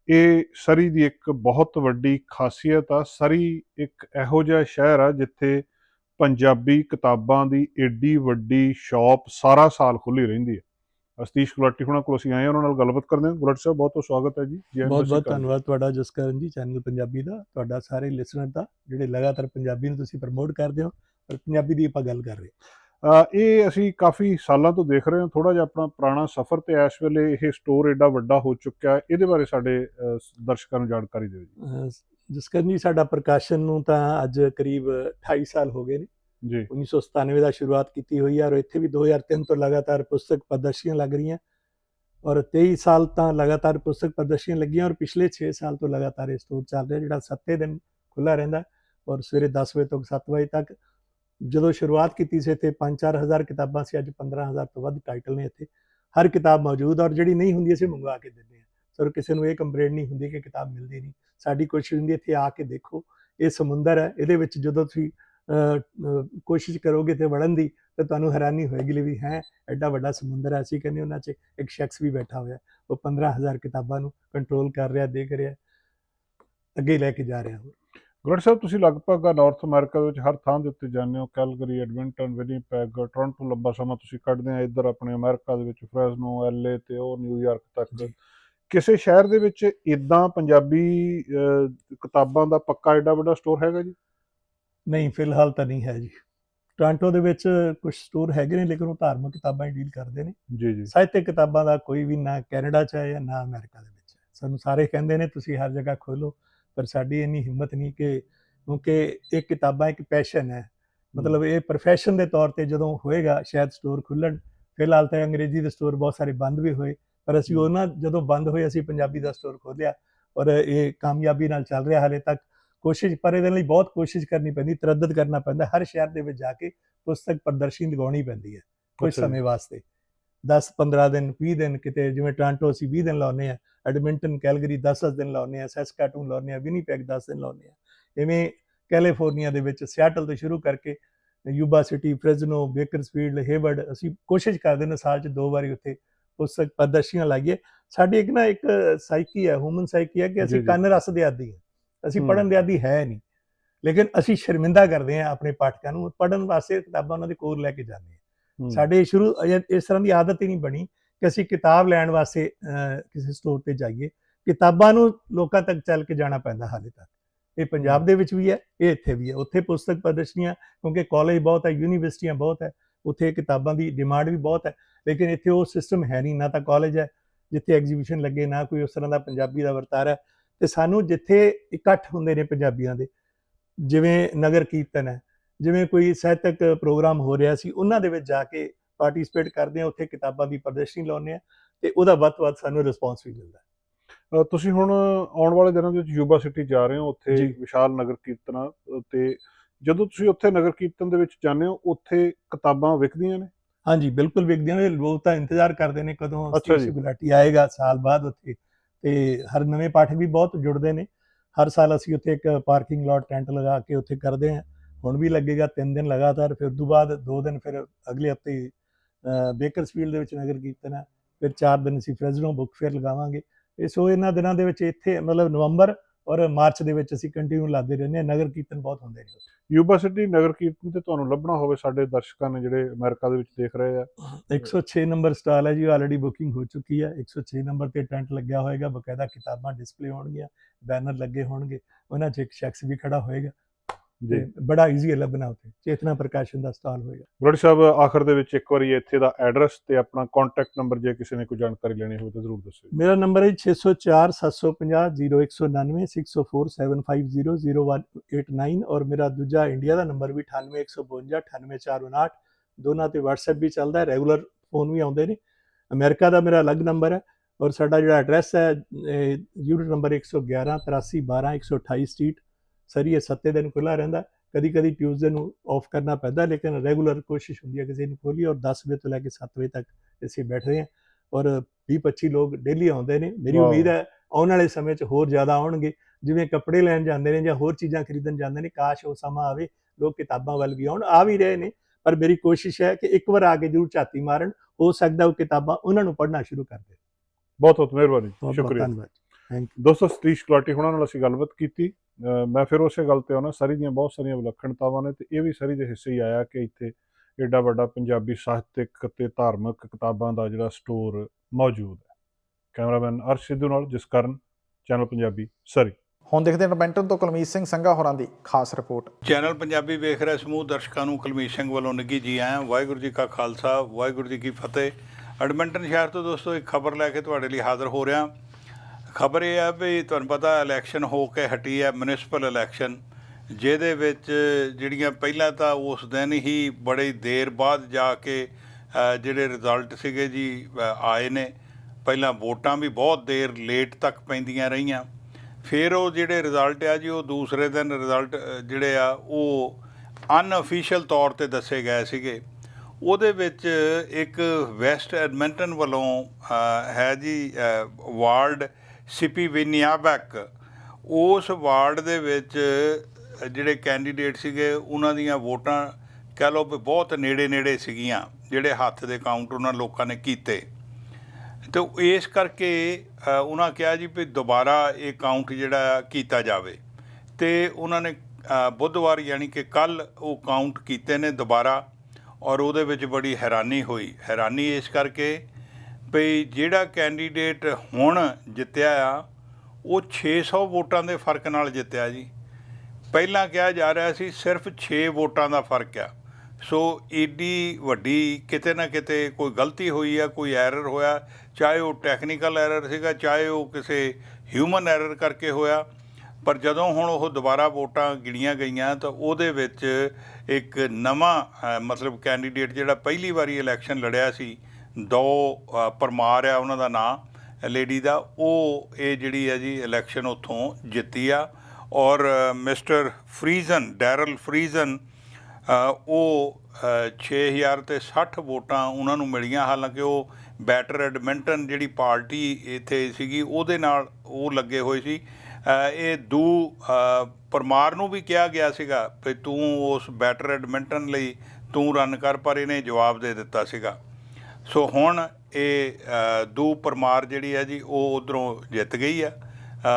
ਇਹ ਸਰੀ ਦੀ ਇੱਕ ਬਹੁਤ ਵੱਡੀ ਖਾਸੀਅਤ ਆ। ਸਰੀ ਇੱਕ ਇਹੋ ਜਿਹਾ ਸ਼ਹਿਰ ਆ ਜਿੱਥੇ ਪੰਜਾਬੀ ਕਿਤਾਬਾਂ ਦੀ ਏਡੀ ਵੱਡੀ ਸ਼ਾਪ ਸਾਰਾ ਸਾਲ ਖੁੱਲੀ ਰਹਿੰਦੀ ਹੈ। ਅਸਤੀਸ਼ ਗੁਲਾਟੀ ਹੁਣਾਂ ਕੋਲ ਅਸੀਂ ਆਏ ਹਾਂ, ਉਹਨਾਂ ਨਾਲ ਗੱਲਬਾਤ ਕਰਦੇ ਹਾਂ। ਗੁਲਾਟੀ ਸਾਹਿਬ ਬਹੁਤ ਬਹੁਤ ਸਵਾਗਤ ਹੈ ਜੀ। ਬਹੁਤ ਬਹੁਤ। ਧੰਨਵਾਦ ਤੁਹਾਡਾ ਜਸਕਰਨ ਜੀ ਚੈਨਲ ਪੰਜਾਬੀ ਦਾ। ਤੁਹਾਡਾ ਸਾਰੇ ਲਿਸਨਰ ਦਾ ਜਿਹੜੇ ਲਗਾਤਾਰ ਪੰਜਾਬੀ ਨੂੰ ਤੁਸੀਂ ਪ੍ਰਮੋਟ ਕਰਦੇ ਹੋ ਪਰ ਪੰਜਾਬੀ ਦੀ ਆਪਾਂ ਗੱਲ ਕਰ ਰਹੇ ਅ, ਇਹ ਅਸੀਂ ਕਾਫੀ ਸਾਲਾਂ ਤੋਂ ਦੇਖ ਰਹੇ ਹਾਂ। ਥੋੜਾ ਜਿਹਾ ਆਪਣਾ ਪੁਰਾਣਾ ਸਫ਼ਰ ਤੇ ਇਸ ਵੇਲੇ ਇਹ ਸਟੋਰ ਏਡਾ ਵੱਡਾ ਹੋ ਚੁੱਕਿਆ ਹੈ। ਇਹਦੇ ਬਾਰੇ ਸਾਡੇ ਦਰਸ਼ਕਾਂ ਨੂੰ ਜਾਣਕਾਰੀ ਦਿਓ ਜੀ। ਅਹ ਜਸਕਰਨ ਜੀ ਸਾਡਾ ਪ੍ਰਕਾਸ਼ਨ ਨੂੰ ਤਾਂ ਅੱਜ ਕਰੀਬ 28 ਸਾਲ ਹੋ ਗਏ ਨੇ। ਜੀ। 1997 ਦਾ ਸ਼ੁਰੂਆਤ ਕੀਤੀ ਹੋਈ ਹੈ ਔਰ ਇੱਥੇ ਵੀ 2003 ਤੋਂ ਲਗਾਤਾਰ ਪੁਸਤਕ ਪ੍ਰਦਰਸ਼ਨੀਆਂ ਲੱਗ ਰਹੀਆਂ। ਔਰ 23 ਸਾਲ ਤਾਂ ਲਗਾਤਾਰ ਪੁਸਤਕ ਪ੍ਰਦਰਸ਼ਨੀਆਂ ਲੱਗੀਆਂ ਔਰ ਪਿਛਲੇ 6 ਸਾਲ ਤੋਂ ਲਗਾਤਾਰ ਇਹ ਸਟੋਰ ਚੱਲ ਰਿਹਾ ਜਿਹੜਾ 7 ਦਿਨ ਖੁੱਲਾ ਰਹਿੰਦਾ ਔਰ ਸਵੇਰੇ 10 ਵਜੇ ਤੋਂ 7 ਵਜੇ ਤੱਕ ਜਦੋਂ ਸ਼ੁਰੂਆਤ ਕੀਤੀ ਸੀ ਇੱਥੇ 5-4 ਹਜ਼ਾਰ ਕਿਤਾਬਾਂ ਸੀ, ਅੱਜ 15 ਹਜ਼ਾਰ ਤੋਂ ਵੱਧ ਟਾਈਟਲ ਨੇ ਇੱਥੇ। ਹਰ ਕਿਤਾਬ ਮੌਜੂਦ ਔਰ ਜਿਹੜੀ ਨਹੀਂ ਹੁੰਦੀ ਅਸੀਂ ਮੰਗਵਾ ਕੇ ਦਿੰਦੇ ਹਾਂ। ਸਰ, ਕਿਸੇ ਨੂੰ ਇਹ ਕੰਪਲੇਂਟ ਨਹੀਂ ਹੁੰਦੀ ਕਿ ਕਿਤਾਬ ਮਿਲਦੀ ਨਹੀਂ। ਸਾਡੀ ਕੋਸ਼ਿਸ਼ ਹੁੰਦੀ ਇੱਥੇ ਆ ਕੇ ਦੇਖੋ। ਇਹ ਸਮੁੰਦਰ ਹੈ, ਇਹਦੇ ਵਿੱਚ ਜਦੋਂ ਤੁਸੀਂ ਕੋਸ਼ਿਸ਼ ਕਰੋਗੇ ਤੇ ਵੜਨ ਦੀ, ਤੇ ਤੁਹਾਨੂੰ ਹੈਰਾਨੀ ਹੋਏਗੀ ਵੀ ਹੈ, ਐਡਾ ਵੱਡਾ ਸਮੁੰਦਰ ਹੈ, ਅਸੀਂ ਕਹਿੰਦੇ ਉਹਨਾਂ 'ਚ ਇੱਕ ਸ਼ਖਸ ਵੀ ਬੈਠਾ ਹੋਇਆ ਹੈ। ਉਹ 15000 ਕਿਤਾਬਾਂ ਨੂੰ ਕੰਟਰੋਲ ਕਰ ਰਿਹਾ, ਦੇਖ ਰਿਹਾ ਅੱਗੇ ਲੈ ਕੇ ਜਾ ਰਿਹਾ। ਹੋਰ ਗੁਰੜ ਸਾਹਿਬ ਤੁਸੀਂ ਲਗਭਗ ਨਾਰਥ ਅਮਰੀਕਾ ਦੇ ਵਿੱਚ ਹਰ ਥਾਂ ਦੇ ਉੱਤੇ ਜਾਂਦੇ ਹੋ ਕੈਲਗਰੀ ਐਡਮਿੰਟਨ ਵਿਨੀਪੈਗ ਟੋਰਾਂਟੋ ਲੰਬਾ ਸਮਾਂ ਤੁਸੀਂ ਕੱਢਦੇ ਆ ਇੱਧਰ ਆਪਣੇ ਅਮਰੀਕਾ ਦੇ ਵਿੱਚ ਫ੍ਰੈਜ਼ਨੋ ਐਲਏ ਤੇ ਉਹ ਨਿਊਯਾਰਕ ਤੱਕ। ਕਿਸੇ ਸ਼ਹਿਰ ਦੇ ਵਿੱਚ ਇਦਾਂ ਪੰਜਾਬੀ ਕਿਤਾਬਾਂ ਦਾ ਪੱਕਾ ਐਡਾ ਵੱਡਾ ਸਟੋਰ ਹੈਗਾ ਜੀ? ਨਹੀਂ ਫਿਲਹਾਲ ਤਾਂ ਨਹੀਂ ਹੈ ਜੀ। ਟੋਰਾਂਟੋ ਦੇ ਵਿੱਚ ਕੁਝ ਸਟੋਰ ਹੈਗੇ ਨੇ ਲੇਕਿਨ ਉਹ ਧਾਰਮਿਕ ਕਿਤਾਬਾਂ ਹੀ ਡੀਲ ਕਰਦੇ ਨੇ। ਜੀ ਜੀ। ਸਾਹਿਤਕ ਕਿਤਾਬਾਂ ਦਾ ਕੋਈ ਵੀ ਨਾ ਕੈਨੇਡਾ 'ਚ ਹੈ ਜਾਂ ਨਾ ਅਮਰੀਕਾ ਦੇ ਵਿੱਚ ਸਾਨੂੰ ਸਾਰੇ ਕਹਿੰਦੇ ਨੇ ਤੁਸੀਂ ਹਰ ਜਗ੍ਹਾ ਖੋਲੋ ਪਰ ਸਾਡੀ ਇੰਨੀ ਹਿੰਮਤ ਨਹੀਂ ਕਿ ਕਿਉਂਕਿ ਇਹ ਕਿਤਾਬਾਂ ਇੱਕ ਪੈਸ਼ਨ ਹੈ। ਮਤਲਬ ਇਹ ਪ੍ਰੋਫੈਸ਼ਨ ਦੇ ਤੌਰ ਤੇ ਜਦੋਂ ਹੋਏਗਾ ਸ਼ਾਇਦ ਸਟੋਰ ਖੁੱਲਣ ਫਿਲਹਾਲ ਤਾਂ ਅੰਗਰੇਜ਼ੀ ਦੇ ਸਟੋਰ ਬਹੁਤ ਸਾਰੇ ਬੰਦ ਵੀ ਹੋਏ ਪਰ ਅਸੀਂ ਉਹਨਾਂ ਜਦੋਂ ਬੰਦ ਹੋਏ ਅਸੀਂ ਪੰਜਾਬੀ ਦਾ ਸਟੋਰ ਖੋਲ੍ਹਿਆ ਔਰ ਇਹ ਕਾਮਯਾਬੀ ਨਾਲ ਚੱਲ ਰਿਹਾ ਹਾਲੇ ਤੱਕ ਕੋਸ਼ਿਸ਼ ਪਰ ਇਹਦੇ ਲਈ ਬਹੁਤ ਕੋਸ਼ਿਸ਼ ਕਰਨੀ ਪੈਂਦੀ ਤਰੱਦਦ ਕਰਨਾ ਪੈਂਦਾ ਹਰ ਸ਼ਹਿਰ ਦੇ ਵਿੱਚ ਜਾ ਕੇ ਪੁਸਤਕ ਪ੍ਰਦਰਸ਼ਨੀ ਲਗਾਉਣੀ ਪੈਂਦੀ ਹੈ ਕੁਝ। ਸਮੇਂ ਵਾਸਤੇ। 10 15 ਦਿਨ 20 ਦਿਨ ਕਿਤੇ ਜਿਵੇਂ ਟੋਰਾਂਟੋ ਅਸੀਂ 20 ਦਿਨ ਲਾਉਨੇ ਆ ਐਡਮਿੰਟਨ ਕੈਲਗਰੀ 10 ਦਿਨ ਲਾਉਨੇ ਆ ਸੈਸਕਾਟੂਨ ਲਾਉਨੇ ਆ ਵਿਨੀਪੈਗ 10 ਦਿਨ ਲਾਉਨੇ ਆ ਇਵੇਂ ਕੈਲੀਫੋਰਨੀਆ ਦੇ ਵਿੱਚ ਸਿਆਟਲ ਤੋਂ ਸ਼ੁਰੂ ਕਰਕੇ Yuba City Fresno Bakersfield Hayward ਅਸੀਂ ਕੋਸ਼ਿਸ਼ ਕਰਦੇ ਨੇ ਸਾਲ 'ਚ ਦੋ ਵਾਰੀ ਉੱਥੇ ਪੁਸਤਕ ਪ੍ਰਦਰਸ਼ਨੀਆਂ ਲਾਈਏ ਸਾਡੀ ਇੱਕ ਨਾ ਇੱਕ ਸਾਈਕੀ ਹੈ ਹਿਊਮਨ ਸਾਈਕੀ ਹੈ ਕਿ ਅਸੀਂ। ਕੰਨ ਰਸ ਦੇ ਆਦੀ ਹਾਂ ਅਸੀਂ। ਪੜਨ ਦੇ ਆਦੀ ਹੈ ਨਹੀਂ ਲੇਕਿਨ ਅਸੀਂ ਸ਼ਰਮਿੰਦਾ ਕਰਦੇ ਹਾਂ ਆਪਣੇ ਪਾਠਕਾਂ ਨੂੰ ਪੜਨ ਵਾਸਤੇ ਕਿਤਾਬਾਂ ਉਹਨਾਂ ਦੇ ਕੋਲ ਲੈ ਕੇ ਜਾਂਦੇ ਹੂੰ। ਸਾਡੇ ਸ਼ੁਰੂ ਇਸ ਤਰ੍ਹਾਂ ਦੀ ਆਦਤ ਹੀ ਨਹੀਂ ਬਣੀ ਕਿ ਅਸੀਂ ਕਿਤਾਬ ਲੈਣ ਵਾਸਤੇ ਕਿਸੇ ਸਟੋਰ ਤੇ ਜਾਈਏ। ਕਿਤਾਬਾਂ ਨੂੰ ਲੋਕਾਂ ਤੱਕ ਚੱਲ ਕੇ ਜਾਣਾ ਪੈਂਦਾ ਹਾਲੇ ਤੱਕ। ਇਹ ਪੰਜਾਬ ਦੇ ਵਿੱਚ ਵੀ ਹੈ ਇਹ ਇੱਥੇ ਵੀ ਹੈ। ਉੱਥੇ ਪੁਸਤਕ ਪ੍ਰਦਰਸ਼ਨੀਆਂ ਕਿਉਂਕਿ ਕਾਲਜ ਬਹੁਤ ਹੈ ਯੂਨੀਵਰਸਿਟੀਆਂ ਬਹੁਤ ਹੈ ਉੱਥੇ ਕਿਤਾਬਾਂ ਦੀ ਡਿਮਾਂਡ ਵੀ ਬਹੁਤ ਹੈ। ਲੇਕਿਨ ਇੱਥੇ ਉਹ ਸਿਸਟਮ ਹੈ ਨਹੀਂ ਨਾ ਤਾਂ ਕਾਲਜ ਹੈ ਜਿੱਥੇ ਐਗਜ਼ੀਬਿਸ਼ਨ ਲੱਗੇ ਨਾ ਕੋਈ ਉਸ ਤਰ੍ਹਾਂ ਦਾ ਪੰਜਾਬੀ ਦਾ ਵਰਤਾਰਾ ਹੈ। ਤੇ ਸਾਨੂੰ ਜਿੱਥੇ ਇਕੱਠ ਹੁੰਦੇ ਨੇ ਪੰਜਾਬੀਆਂ ਦੇ ਜਿਵੇਂ ਨਗਰ ਕੀਰਤਨ ਹੈ ਜਿਵੇਂ ਕੋਈ ਸਾਹਿਤਕ ਪ੍ਰੋਗਰਾਮ ਹੋ ਰਿਹਾ ਸੀ ਉਹਨਾਂ ਦੇ ਵਿੱਚ ਜਾ ਕੇ ਪਾਰਟਿਸਿਪੇਟ ਕਰਦੇ ਆ ਉੱਥੇ ਕਿਤਾਬਾਂ ਦੀ ਪ੍ਰਦਰਸ਼ਨੀ ਲਾਉਂਦੇ ਆ ਤੇ ਉਹਦਾ ਵੱਧ ਵੱਧ ਸਾਨੂੰ ਰਿਸਪੌਂਸ ਵੀ ਮਿਲਦਾ ਤੁਸੀਂ ਹੁਣ ਆਉਣ ਵਾਲੇ ਦਿਨਾਂ ਦੇ ਵਿੱਚ ਯੂਬਾ ਸਿਟੀ ਜਾ ਰਹੇ ਹੋ ਉੱਥੇ। ਵਿਸ਼ਾਲ ਨਗਰ ਕੀਰਤਨ ਤੇ ਜਦੋਂ ਤੁਸੀਂ ਉੱਥੇ ਨਗਰ ਕੀਰਤਨ ਦੇ ਵਿੱਚ ਜਾਂਦੇ ਹੋ ਉੱਥੇ ਕਿਤਾਬਾਂ ਵਿਕਦੀਆਂ ਨੇ ਹਾਂਜੀ ਬਿਲਕੁਲ ਵਿਕਦੀਆਂ ਨੇ ਲੋਕ ਤਾਂ ਇੰਤਜ਼ਾਰ ਕਰਦੇ ਨੇ ਕਦੋਂ। ਗੁਲਾਟੀ ਆਏਗਾ ਸਾਲ ਬਾਅਦ ਉੱਥੇ ਤੇ ਹਰ ਨਵੇਂ ਪਾਠਕ ਵੀ ਬਹੁਤ ਜੁੜਦੇ ਨੇ ਹਰ ਸਾਲ ਅਸੀਂ ਉੱਥੇ ਇੱਕ ਪਾਰਕਿੰਗ ਲਾਟ ਟੈਂਟ ਲਗਾ ਕੇ ਉੱਥੇ ਕਰਦੇ ਹਾਂ ਹੁਣ ਵੀ ਲੱਗੇਗਾ 3 ਦਿਨ ਲਗਾਤਾਰ ਫਿਰ ਤੋਂ ਬਾਅਦ 2 ਦਿਨ ਫਿਰ ਅਗਲੇ ਹਫ਼ਤੇ ਬੇਕਰਸਫੀਲਡ ਦੇ ਵਿੱਚ ਨਗਰ ਕੀਰਤਨ ਹੈ ਫਿਰ 4 ਦਿਨ ਅਸੀਂ ਫ੍ਰੈਜ਼ਨੋ ਬੁੱਕ ਫੇਅਰ ਲਗਾਵਾਂਗੇ। ਇਹ ਸੋ ਇਹਨਾਂ ਦਿਨਾਂ ਦੇ ਵਿੱਚ ਇੱਥੇ ਮਤਲਬ ਨਵੰਬਰ ਔਰ ਮਾਰਚ ਦੇ ਵਿੱਚ ਅਸੀਂ ਕੰਟੀਨਿਊ ਲਾਦੇ ਰਹਿੰਦੇ ਹਾਂ ਨਗਰ ਕੀਰਤਨ ਬਹੁਤ ਹੁੰਦੇ ਨੇ ਯੂਬਾ ਸਿਟੀ ਨਗਰ ਕੀਰਤਨ ਤੇ ਤੁਹਾਨੂੰ ਲੱਭਣਾ ਹੋਵੇ ਸਾਡੇ ਦਰਸ਼ਕਾਂ ਨੇ ਜਿਹੜੇ ਅਮਰੀਕਾ ਦੇ ਵਿੱਚ ਦੇਖ ਰਹੇ ਆ। 106 ਨੰਬਰ ਸਟਾਲ ਹੈ ਜੀ ਆਲਰੇਡੀ ਬੁਕਿੰਗ ਹੋ ਚੁੱਕੀ ਹੈ। 106 ਨੰਬਰ ਤੇ ਟੈਂਟ ਲੱਗਿਆ ਹੋਏਗਾ ਬਕਾਇਦਾ ਕਿਤਾਬਾਂ ਡਿਸਪਲੇ ਹੋਣਗੀਆਂ ਬੈਨਰ ਲੱਗੇ ਹੋਣਗੇ ਉਹਨਾਂ 'ਚ ਇੱਕ ਸ਼ਖਸ ਵੀ ਖੜਾ ਹੋਏਗਾ। ਜੀ। ਬੜਾ ਈਜ਼ੀ ਹੈ ਲੱਭਣਾ ਉੱਥੇ ਚੇਤਨਾ ਪ੍ਰਕਾਸ਼ਨ ਦਾ ਸਟਾਲ ਹੋਏਗਾ। ਗੁਲਾਟੀ ਸਾਹਿਬ ਆਖਰ ਦੇ ਵਿੱਚ ਇੱਕ ਵਾਰੀ ਇੱਥੇ ਦਾ ਐਡਰੈਸ ਤੇ ਆਪਣਾ ਕੰਟੈਕਟ ਨੰਬਰ ਜੇ ਕਿਸੇ ਨੇ ਕੋਈ ਜਾਣਕਾਰੀ ਲੈਣੀ ਹੋਵੇ ਤਾਂ ਜ਼ਰੂਰ ਦੱਸਿਓ ਮੇਰਾ ਨੰਬਰ ਹੈ 604 750 0199 604 750 ਔਰ ਮੇਰਾ ਦੂਜਾ ਇੰਡੀਆ ਦਾ ਨੰਬਰ ਵੀ 98 152 98459 ਦੋਨਾਂ ਤੇ WhatsApp ਵੀ ਚੱਲਦਾ ਹੈ ਰੈਗੂਲਰ ਫੋਨ ਵੀ ਆਉਂਦੇ ਨੇ। ਅਮਰੀਕਾ ਦਾ ਮੇਰਾ ਅਲੱਗ ਨੰਬਰ ਹੈ ਔਰ ਸਾਡਾ ਜਿਹੜਾ ਐਡਰੈਸ ਹੈ ਯੂਨਿਟ ਨੰਬਰ 111 83 12 128 ਸਟਰੀਟ ਸਰੀ ਇਹ ਸੱਤੇ ਦਿਨ ਖੁੱਲਾ ਰਹਿੰਦਾ ਕਦੀ ਕਦੀ ਟਿਊਜ਼ਡੇ ਨੂੰ ਆਫ ਕਰਨਾ ਪੈਂਦਾ ਲੇਕਿਨ ਰੈਗੂਲਰ ਕੋਸ਼ਿਸ਼ ਹੁੰਦੀ ਹੈ ਕਿਸੇ ਨੂੰ ਖੋਲੀ ਔਰ 10 ਵਜੇ ਤੋਂ ਲੈ ਕੇ 7 ਵਜੇ ਤੱਕ ਅਸੀਂ ਬੈਠਦੇ ਹਾਂ। ਔਰ 20 25 ਲੋਕ ਡੇਲੀ ਆਉਂਦੇ ਨੇ। ਮੇਰੀ। ਉਮੀਦ ਹੈ ਆਉਣ ਵਾਲੇ ਸਮੇਂ 'ਚ ਹੋਰ ਜ਼ਿਆਦਾ ਆਉਣਗੇ। ਜਿਵੇਂ ਕੱਪੜੇ ਲੈਣ ਜਾਂਦੇ ਨੇ ਜਾਂ ਹੋਰ ਚੀਜ਼ਾਂ ਖਰੀਦਣ ਜਾਂਦੇ ਨੇ ਕਾਸ਼ ਉਹ ਸਮਾਂ ਆਵੇ ਲੋਕ ਕਿਤਾਬਾਂ ਵੱਲ ਵੀ ਆਉਣ। ਆ ਵੀ ਰਹੇ ਨੇ ਪਰ ਮੇਰੀ ਕੋਸ਼ਿਸ਼ ਹੈ ਕਿ ਇੱਕ ਵਾਰ ਆ ਕੇ ਜ਼ਰੂਰ ਝਾਤੀ ਮਾਰਨ। ਹੋ ਸਕਦਾ ਉਹ ਕਿਤਾਬਾਂ ਉਹਨਾਂ ਨੂੰ ਪੜ੍ਹਨਾ ਸ਼ੁਰੂ ਕਰ ਦੇਣ। ਬਹੁਤ ਬਹੁਤ ਮਿਹਰਬਾਨੀ ਸ਼ੁਕਰੀਆ। ਧੰਨਵਾਦ ਥੈਂਕ ਯੂ ਦੋਸਤੋ ਸਤੀਸ਼ ਗੁਲਾਟੀ ਹੁਣਾਂ ਨਾਲ ਅਸੀਂ ਗੱਲਬਾਤ ਕੀਤੀ। ਮੈਂ ਫਿਰ ਉਸੇ ਗੱਲ ਤੇ ਆਉਣਾ। ਸਰੀ ਦੀਆਂ ਬਹੁਤ ਸਾਰੀਆਂ ਵਿਲੱਖਣਤਾਵਾਂ ਨੇ ਤੇ ਇਹ ਵੀ ਸਰੀ ਦੇ ਹਿੱਸੇ ਹੀ ਆਇਆ ਕਿ ਇੱਥੇ ਏਡਾ ਵੱਡਾ ਪੰਜਾਬੀ ਸਾਹਿਤਿਕ ਤੇ ਧਾਰਮਿਕ ਕਿਤਾਬਾਂ ਦਾ ਜਿਹੜਾ ਸਟੋਰ ਮੌਜੂਦ ਹੈ। ਕੈਮਰਾਮੈਨ ਅਰਸ਼ ਸਿੱਧੂ ਨਾਲ ਜਿਸ ਕਾਰਨ ਚੈਨਲ ਪੰਜਾਬੀ ਸਰੀ। ਹੁਣ ਦੇਖਦੇ ਹਾਂ ਐਡਮੰਟਨ ਤੋਂ ਕੁਲਮੀਤ ਸਿੰਘ ਸੰਘਾ ਹੋਰਾਂ ਦੀ ਖਾਸ ਰਿਪੋਰਟ। ਚੈਨਲ ਪੰਜਾਬੀ ਵੇਖ ਰਹੇ ਸਮੂਹ ਦਰਸ਼ਕਾਂ ਨੂੰ ਕੁਲਮੀਤ ਸਿੰਘ ਵੱਲੋਂ ਨਿੱਘੀ ਜੀ ਆਇਆਂ। ਵਾਹਿਗੁਰੂ ਜੀ ਕਾ ਖਾਲਸਾ ਵਾਹਿਗੁਰੂ ਜੀ ਕੀ ਫਤਿਹ। ਐਡਮਿੰਟਨ ਸ਼ਹਿਰ ਤੋਂ ਦੋਸਤੋ ਇੱਕ ਖਬਰ ਲੈ ਕੇ ਤੁਹਾਡੇ ਲਈ ਹਾਜ਼ਰ ਹੋ ਰਿਹਾ। ਖਬਰ ਇਹ ਹੈ ਵੀ ਤੁਹਾਨੂੰ ਪਤਾ ਇਲੈਕਸ਼ਨ ਹੋ ਕੇ ਹਟੀ ਹੈ ਮਿਊਨਿਸਪਲ ਇਲੈਕਸ਼ਨ ਜਿਹਦੇ ਵਿੱਚ ਜਿਹੜੀਆਂ ਪਹਿਲਾਂ ਤਾਂ ਉਸ ਦਿਨ ਹੀ ਬੜੀ ਦੇਰ ਬਾਅਦ ਜਾ ਕੇ ਜਿਹੜੇ ਰਿਜ਼ਲਟ ਸੀਗੇ ਜੀ ਆਏ ਨੇ। ਪਹਿਲਾਂ ਵੋਟਾਂ ਵੀ ਬਹੁਤ ਦੇਰ ਲੇਟ ਤੱਕ ਪੈਂਦੀਆਂ ਰਹੀਆਂ। ਫਿਰ ਉਹ ਜਿਹੜੇ ਰਿਜ਼ਲਟ ਆ ਜੀ ਉਹ ਦੂਸਰੇ ਦਿਨ ਰਿਜ਼ਲਟ ਜਿਹੜੇ ਆ ਉਹ ਅਨਅਫੀਸ਼ੀਅਲ ਤੌਰ ਤੇ ਦੱਸੇ ਗਏ ਸੀਗੇ। ਉਹਦੇ ਵਿੱਚ ਇੱਕ ਵੈਸਟ ਐਡਮਿੰਟਨ ਵੱਲੋਂ ਹੈ ਜੀ ਅ, ਵਾਰਡ ਸਿਪੀ ਵਿਨਿਆਬੈਕ ਉਸ ਵਾਰਡ ਦੇ ਵਿੱਚ ਜਿਹੜੇ ਕੈਂਡੀਡੇਟ ਸੀਗੇ, ਉਹਨਾਂ ਦੀਆਂ ਵੋਟਾਂ ਕਹਿ ਲਓ ਵੀ ਬਹੁਤ ਨੇੜੇ ਨੇੜੇ ਸੀਗੀਆਂ, ਜਿਹੜੇ ਹੱਥ ਦੇ ਕਾਊਂਟ ਉਹਨਾਂ ਲੋਕਾਂ ਨੇ ਕੀਤੇ। ਤੇ ਇਸ ਕਰਕੇ ਉਹਨਾਂ ਕਿਹਾ ਜੀ ਵੀ ਦੁਬਾਰਾ ਇਹ ਕਾਊਂਟ ਜਿਹੜਾ ਕੀਤਾ ਜਾਵੇ। ਤੇ ਉਹਨਾਂ ਨੇ ਬੁੱਧਵਾਰ ਯਾਨੀ ਕਿ ਕੱਲ ਉਹ ਕਾਊਂਟ ਕੀਤੇ ਨੇ ਦੁਬਾਰਾ, ਔਰ ਉਹਦੇ ਵਿੱਚ ਬੜੀ ਹੈਰਾਨੀ ਹੋਈ। ਹੈਰਾਨੀ ਇਸ ਕਰਕੇ ਵੀ ਜਿਹੜਾ ਕੈਂਡੀਡੇਟ ਹੁਣ ਜਿੱਤਿਆ ਆ, ਉਹ 600 ਵੋਟਾਂ ਦੇ ਫ਼ਰਕ ਨਾਲ ਜਿੱਤਿਆ ਜੀ। ਪਹਿਲਾਂ ਕਿਹਾ ਜਾ ਰਿਹਾ ਸੀ ਸਿਰਫ 6 ਵੋਟਾਂ ਦਾ ਫ਼ਰਕ ਆ। ਸੋ ਏਡੀ ਵੱਡੀ ਕਿਤੇ ਨਾ ਕਿਤੇ ਕੋਈ ਗਲਤੀ ਹੋਈ ਆ, ਕੋਈ ਐਰਰ ਹੋਇਆ, ਚਾਹੇ ਉਹ ਟੈਕਨੀਕਲ ਐਰਰ ਸੀਗਾ, ਚਾਹੇ ਉਹ ਕਿਸੇ ਹਿਊਮਨ ਐਰਰ ਕਰਕੇ ਹੋਇਆ, ਪਰ ਜਦੋਂ ਹੁਣ ਉਹ ਦੁਬਾਰਾ ਵੋਟਾਂ ਗਿਣੀਆਂ ਗਈਆਂ, ਤਾਂ ਉਹਦੇ ਵਿੱਚ ਇੱਕ ਨਵਾਂ ਮਤਲਬ ਕੈਂਡੀਡੇਟ ਜਿਹੜਾ ਪਹਿਲੀ ਵਾਰੀ ਇਲੈਕਸ਼ਨ ਲੜਿਆ ਸੀ ਦੋ ਪਰਮਾਰ ਆ ਉਹਨਾਂ ਦਾ ਨਾਂ ਲੇਡੀ ਦਾ ਉਹ ਇਹ ਜਿਹੜੀ ਹੈ ਜੀ ਇਲੈਕਸ਼ਨ ਉੱਥੋਂ ਜਿੱਤੀ ਆ ਔਰ ਮਿਸਟਰ ਫਰੀਜ਼ਨ ਡੈਰਲ ਫਰੀਜ਼ਨ ਉਹ ਅ, 6000 ਤੇ 60 ਵੋਟਾਂ ਉਹਨਾਂ ਨੂੰ ਮਿਲੀਆਂ ਹਾਲਾਂਕਿ ਉਹ ਬੈਟਰ ਐਡਮਿੰਟਨ ਜਿਹੜੀ ਪਾਰਟੀ ਇੱਥੇ ਸੀਗੀ ਉਹਦੇ ਨਾਲ ਉਹ ਲੱਗੇ ਹੋਏ ਸੀ। ਇਹ ਦੂ ਪਰਮਾਰ ਨੂੰ ਵੀ ਕਿਹਾ ਗਿਆ ਸੀਗਾ ਵੀ ਤੂੰ ਉਸ ਬੈਟਰ ਐਡਮਿੰਟਨ ਲਈ ਤੂੰ ਰਨ ਕਰ ਪਰ ਇਹਨੇ ਜਵਾਬ ਦੇ ਦਿੱਤਾ ਸੀਗਾ। ਸੋ ਹੁਣ ਇਹ ਅ, ਦੂ ਪਰਮਾਰ ਜਿਹੜੀ ਹੈ ਜੀ ਉਹ ਉਧਰੋਂ ਜਿੱਤ ਗਈ ਆ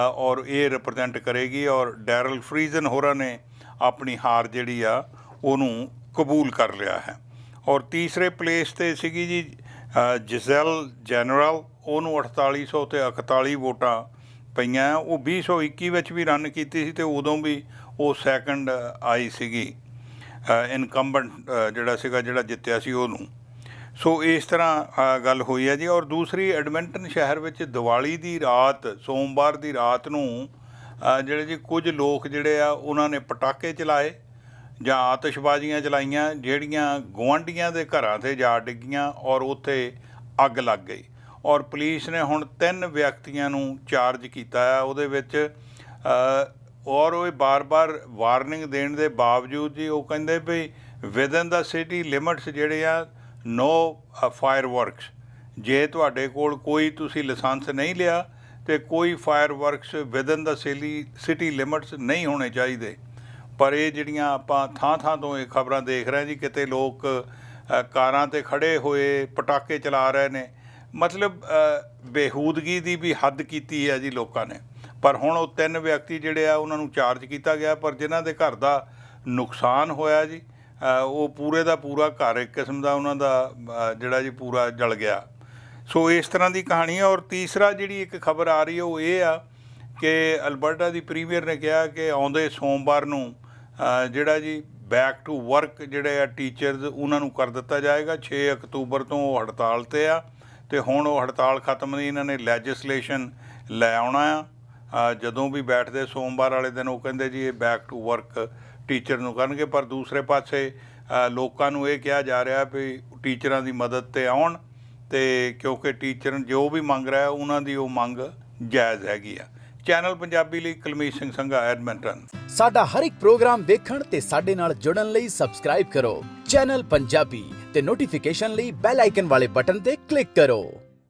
ਔਰ ਇਹ ਰਿਪਰੈਜ਼ੈਂਟ ਕਰੇਗੀ ਔਰ ਡੈਰਲ ਫਰੀਜ਼ਨ ਹੋਰਾਂ ਨੇ ਆਪਣੀ ਹਾਰ ਜਿਹੜੀ ਆ ਉਹਨੂੰ ਕਬੂਲ ਕਰ ਲਿਆ ਹੈ। ਔਰ ਤੀਸਰੇ ਪਲੇਸ ਤੇ ਸੀਗੀ ਜੀ ਅ, ਜਿਜ਼ੈਲ ਜਨਰਲ ਉਹਨੂੰ 4800 ਤੇ 41 ਵੋਟਾਂ ਪਈਆਂ ਉਹ 2021 ਵਿੱਚ ਵੀ ਰਨ ਕੀਤੀ ਸੀ ਤੇ ਉਦੋਂ ਵੀ ਉਹ ਸੈਕੰਡ ਆਈ ਸੀਗੀ ਇਨਕੰਬੈਂਟ ਜਿਹੜਾ ਸੀਗਾ ਜਿਹੜਾ ਜਿੱਤਿਆ ਸੀ ਉਹਨੂੰ। ਸੋ ਇਸ ਤਰ੍ਹਾਂ ਗੱਲ ਹੋਈ ਹੈ ਜੀ। ਔਰ ਦੂਸਰੀ, ਐਡਮਿੰਟਨ ਸ਼ਹਿਰ ਵਿੱਚ ਦੀਵਾਲੀ ਦੀ ਰਾਤ, ਸੋਮਵਾਰ ਦੀ ਰਾਤ ਨੂੰ ਜਿਹੜੇ ਜੀ ਕੁਝ ਲੋਕ ਜਿਹੜੇ ਆ, ਉਹਨਾਂ ਨੇ ਪਟਾਕੇ ਚਲਾਏ ਜਾਂ ਆਤਿਸ਼ਬਾਜ਼ੀਆਂ ਚਲਾਈਆਂ, ਜਿਹੜੀਆਂ ਗੁਆਂਢੀਆਂ ਦੇ ਘਰਾਂ ਤੇ ਜਾ ਡਿੱਗੀਆਂ ਔਰ ਉੱਥੇ ਅੱਗ ਲੱਗ ਗਈ। ਔਰ ਪੁਲਿਸ ਨੇ ਹੁਣ ਤਿੰਨ ਵਿਅਕਤੀਆਂ ਨੂੰ ਚਾਰਜ ਕੀਤਾ ਹੈ। ਉਹਦੇ ਵਿੱਚ ਔਰ ਉਹ ਬਾਰ-ਬਾਰ ਵਾਰਨਿੰਗ ਦੇਣ ਦੇ ਬਾਵਜੂਦ ਜੀ ਉਹ ਕਹਿੰਦੇ ਵੀ ਵਿਦਨ ਦਾ ਸਿਟੀ ਲਿਮਿਟਸ ਜਿਹੜੇ ਆ ਨੋ ਫਾਇਰ ਵਰਕਸ ਜੇ ਤੁਹਾਡੇ ਕੋਲ ਕੋਈ ਤੁਸੀਂ ਲਾਇਸੈਂਸ ਨਹੀਂ ਲਿਆ ਤੇ ਕੋਈ ਫਾਇਰ ਵਰਕਸ ਵਿਦਨ ਦਾ ਸਿਟੀ ਲਿਮਿਟਸ ਨਹੀਂ ਹੋਣੇ ਚਾਹੀਦੇ। ਪਰ ਇਹ ਜਿਹੜੀਆਂ ਆਪਾਂ ਥਾਂ-ਥਾਂ ਤੋਂ ਇਹ ਖਬਰਾਂ ਦੇਖ ਰਹੇ ਹਾਂ ਜੀ, ਕਿਤੇ ਲੋਕ ਕਾਰਾਂ ਤੇ ਖੜੇ ਹੋਏ, ਪਟਾਕੇ ਚਲਾ ਰਹੇ ਨੇ। ਮਤਲਬ ਬੇਹੂਦਗੀ ਦੀ ਵੀ ਹੱਦ ਕੀਤੀ ਹੈ ਜੀ ਲੋਕਾਂ ਨੇ। ਪਰ ਹੁਣ ਉਹ ਤਿੰਨ ਵਿਅਕਤੀ ਜਿਹੜੇ ਆ, ਉਹਨਾਂ ਨੂੰ ਚਾਰਜ ਕੀਤਾ ਗਿਆ, ਪਰ ਜਿਨ੍ਹਾਂ ਦੇ ਘਰ ਦਾ ਨੁਕਸਾਨ ਹੋਇਆ ਜੀ ਉਹ ਪੂਰੇ ਦਾ ਪੂਰਾ ਘਰ ਇੱਕ ਕਿਸਮ ਦਾ ਉਹਨਾਂ ਦਾ ਜਿਹੜਾ ਜੀ ਪੂਰਾ ਜਲ ਗਿਆ। ਸੋ ਇਸ ਤਰ੍ਹਾਂ ਦੀ ਕਹਾਣੀ ਹੈ ਔਰ ਤੀਸਰਾ ਜਿਹੜੀ ਇੱਕ ਖਬਰ ਆ ਰਹੀ ਹੈ ਉਹ ਇਹ ਆ ਕਿ ਅਲਬਰਟਾ ਦੀ ਪ੍ਰੀਮੀਅਰ ਨੇ ਕਿਹਾ ਕਿ ਆਉਂਦੇ ਸੋਮਵਾਰ ਨੂੰ ਜਿਹੜਾ ਜੀ ਬੈਕ ਟੂ ਵਰਕ ਜਿਹੜੇ ਆ ਟੀਚਰਸ ਉਹਨਾਂ ਨੂੰ ਕਰ ਦਿੱਤਾ ਜਾਏਗਾ। 6 ਅਕਤੂਬਰ ਤੋਂ ਉਹ ਹੜਤਾਲ ਤੇ ਆ ਤੇ ਹੁਣ ਉਹ ਹੜਤਾਲ ਖਤਮ ਨਹੀਂ ਇਹਨਾਂ ਨੇ ਲੈਜਿਸਲੇਸ਼ਨ ਲੈ ਆਉਣਾ ਆ। ਜਦੋਂ ਵੀ ਬੈਠਦੇ ਸੋਮਵਾਰ ਵਾਲੇ ਦਿਨ ਉਹ ਕਹਿੰਦੇ ਜੀ ਇਹ ਬੈਕ ਟੂ ਵਰਕ ਟੀਚਰ ਨੂੰ ਕਰਨਗੇ, ਪਰ ਦੂਸਰੇ ਪਾਸੇ ਲੋਕਾਂ ਨੂੰ ਇਹ ਕਿਹਾ ਜਾ ਰਿਹਾ ਵੀ ਟੀਚਰਾਂ ਦੀ ਮਦਦ ਤੇ ਆਉਣ ਤੇ ਕਿਉਂਕਿ ਟੀਚਰ ਜੋ ਵੀ ਮੰਗ ਰਿਹਾ, ਉਹਨਾਂ ਦੀ ਉਹ ਮੰਗ ਜਾਇਜ਼ ਹੈਗੀ ਆ। ਚੈਨਲ ਪੰਜਾਬੀ ਲਈ ਕੁਲਮੀਤ ਸਿੰਘ ਸੰਘਾ, ਐਡਮਿੰਟਨ। ਸਾਡਾ ਹਰ ਇੱਕ ਪ੍ਰੋਗਰਾਮ ਦੇਖਣ ਤੇ ਸਾਡੇ ਨਾਲ ਜੁੜਨ ਲਈ ਸਬਸਕ੍ਰਾਈਬ ਕਰੋ। ਚੈਨਲ ਪੰਜਾਬੀ ਤੇ ਨੋਟੀਫਿਕੇਸ਼ਨ ਲਈ ਬੈਲ ਆਈਕਨ ਵਾਲੇ ਬਟਨ ਤੇ ਕਲਿੱਕ ਕਰੋ।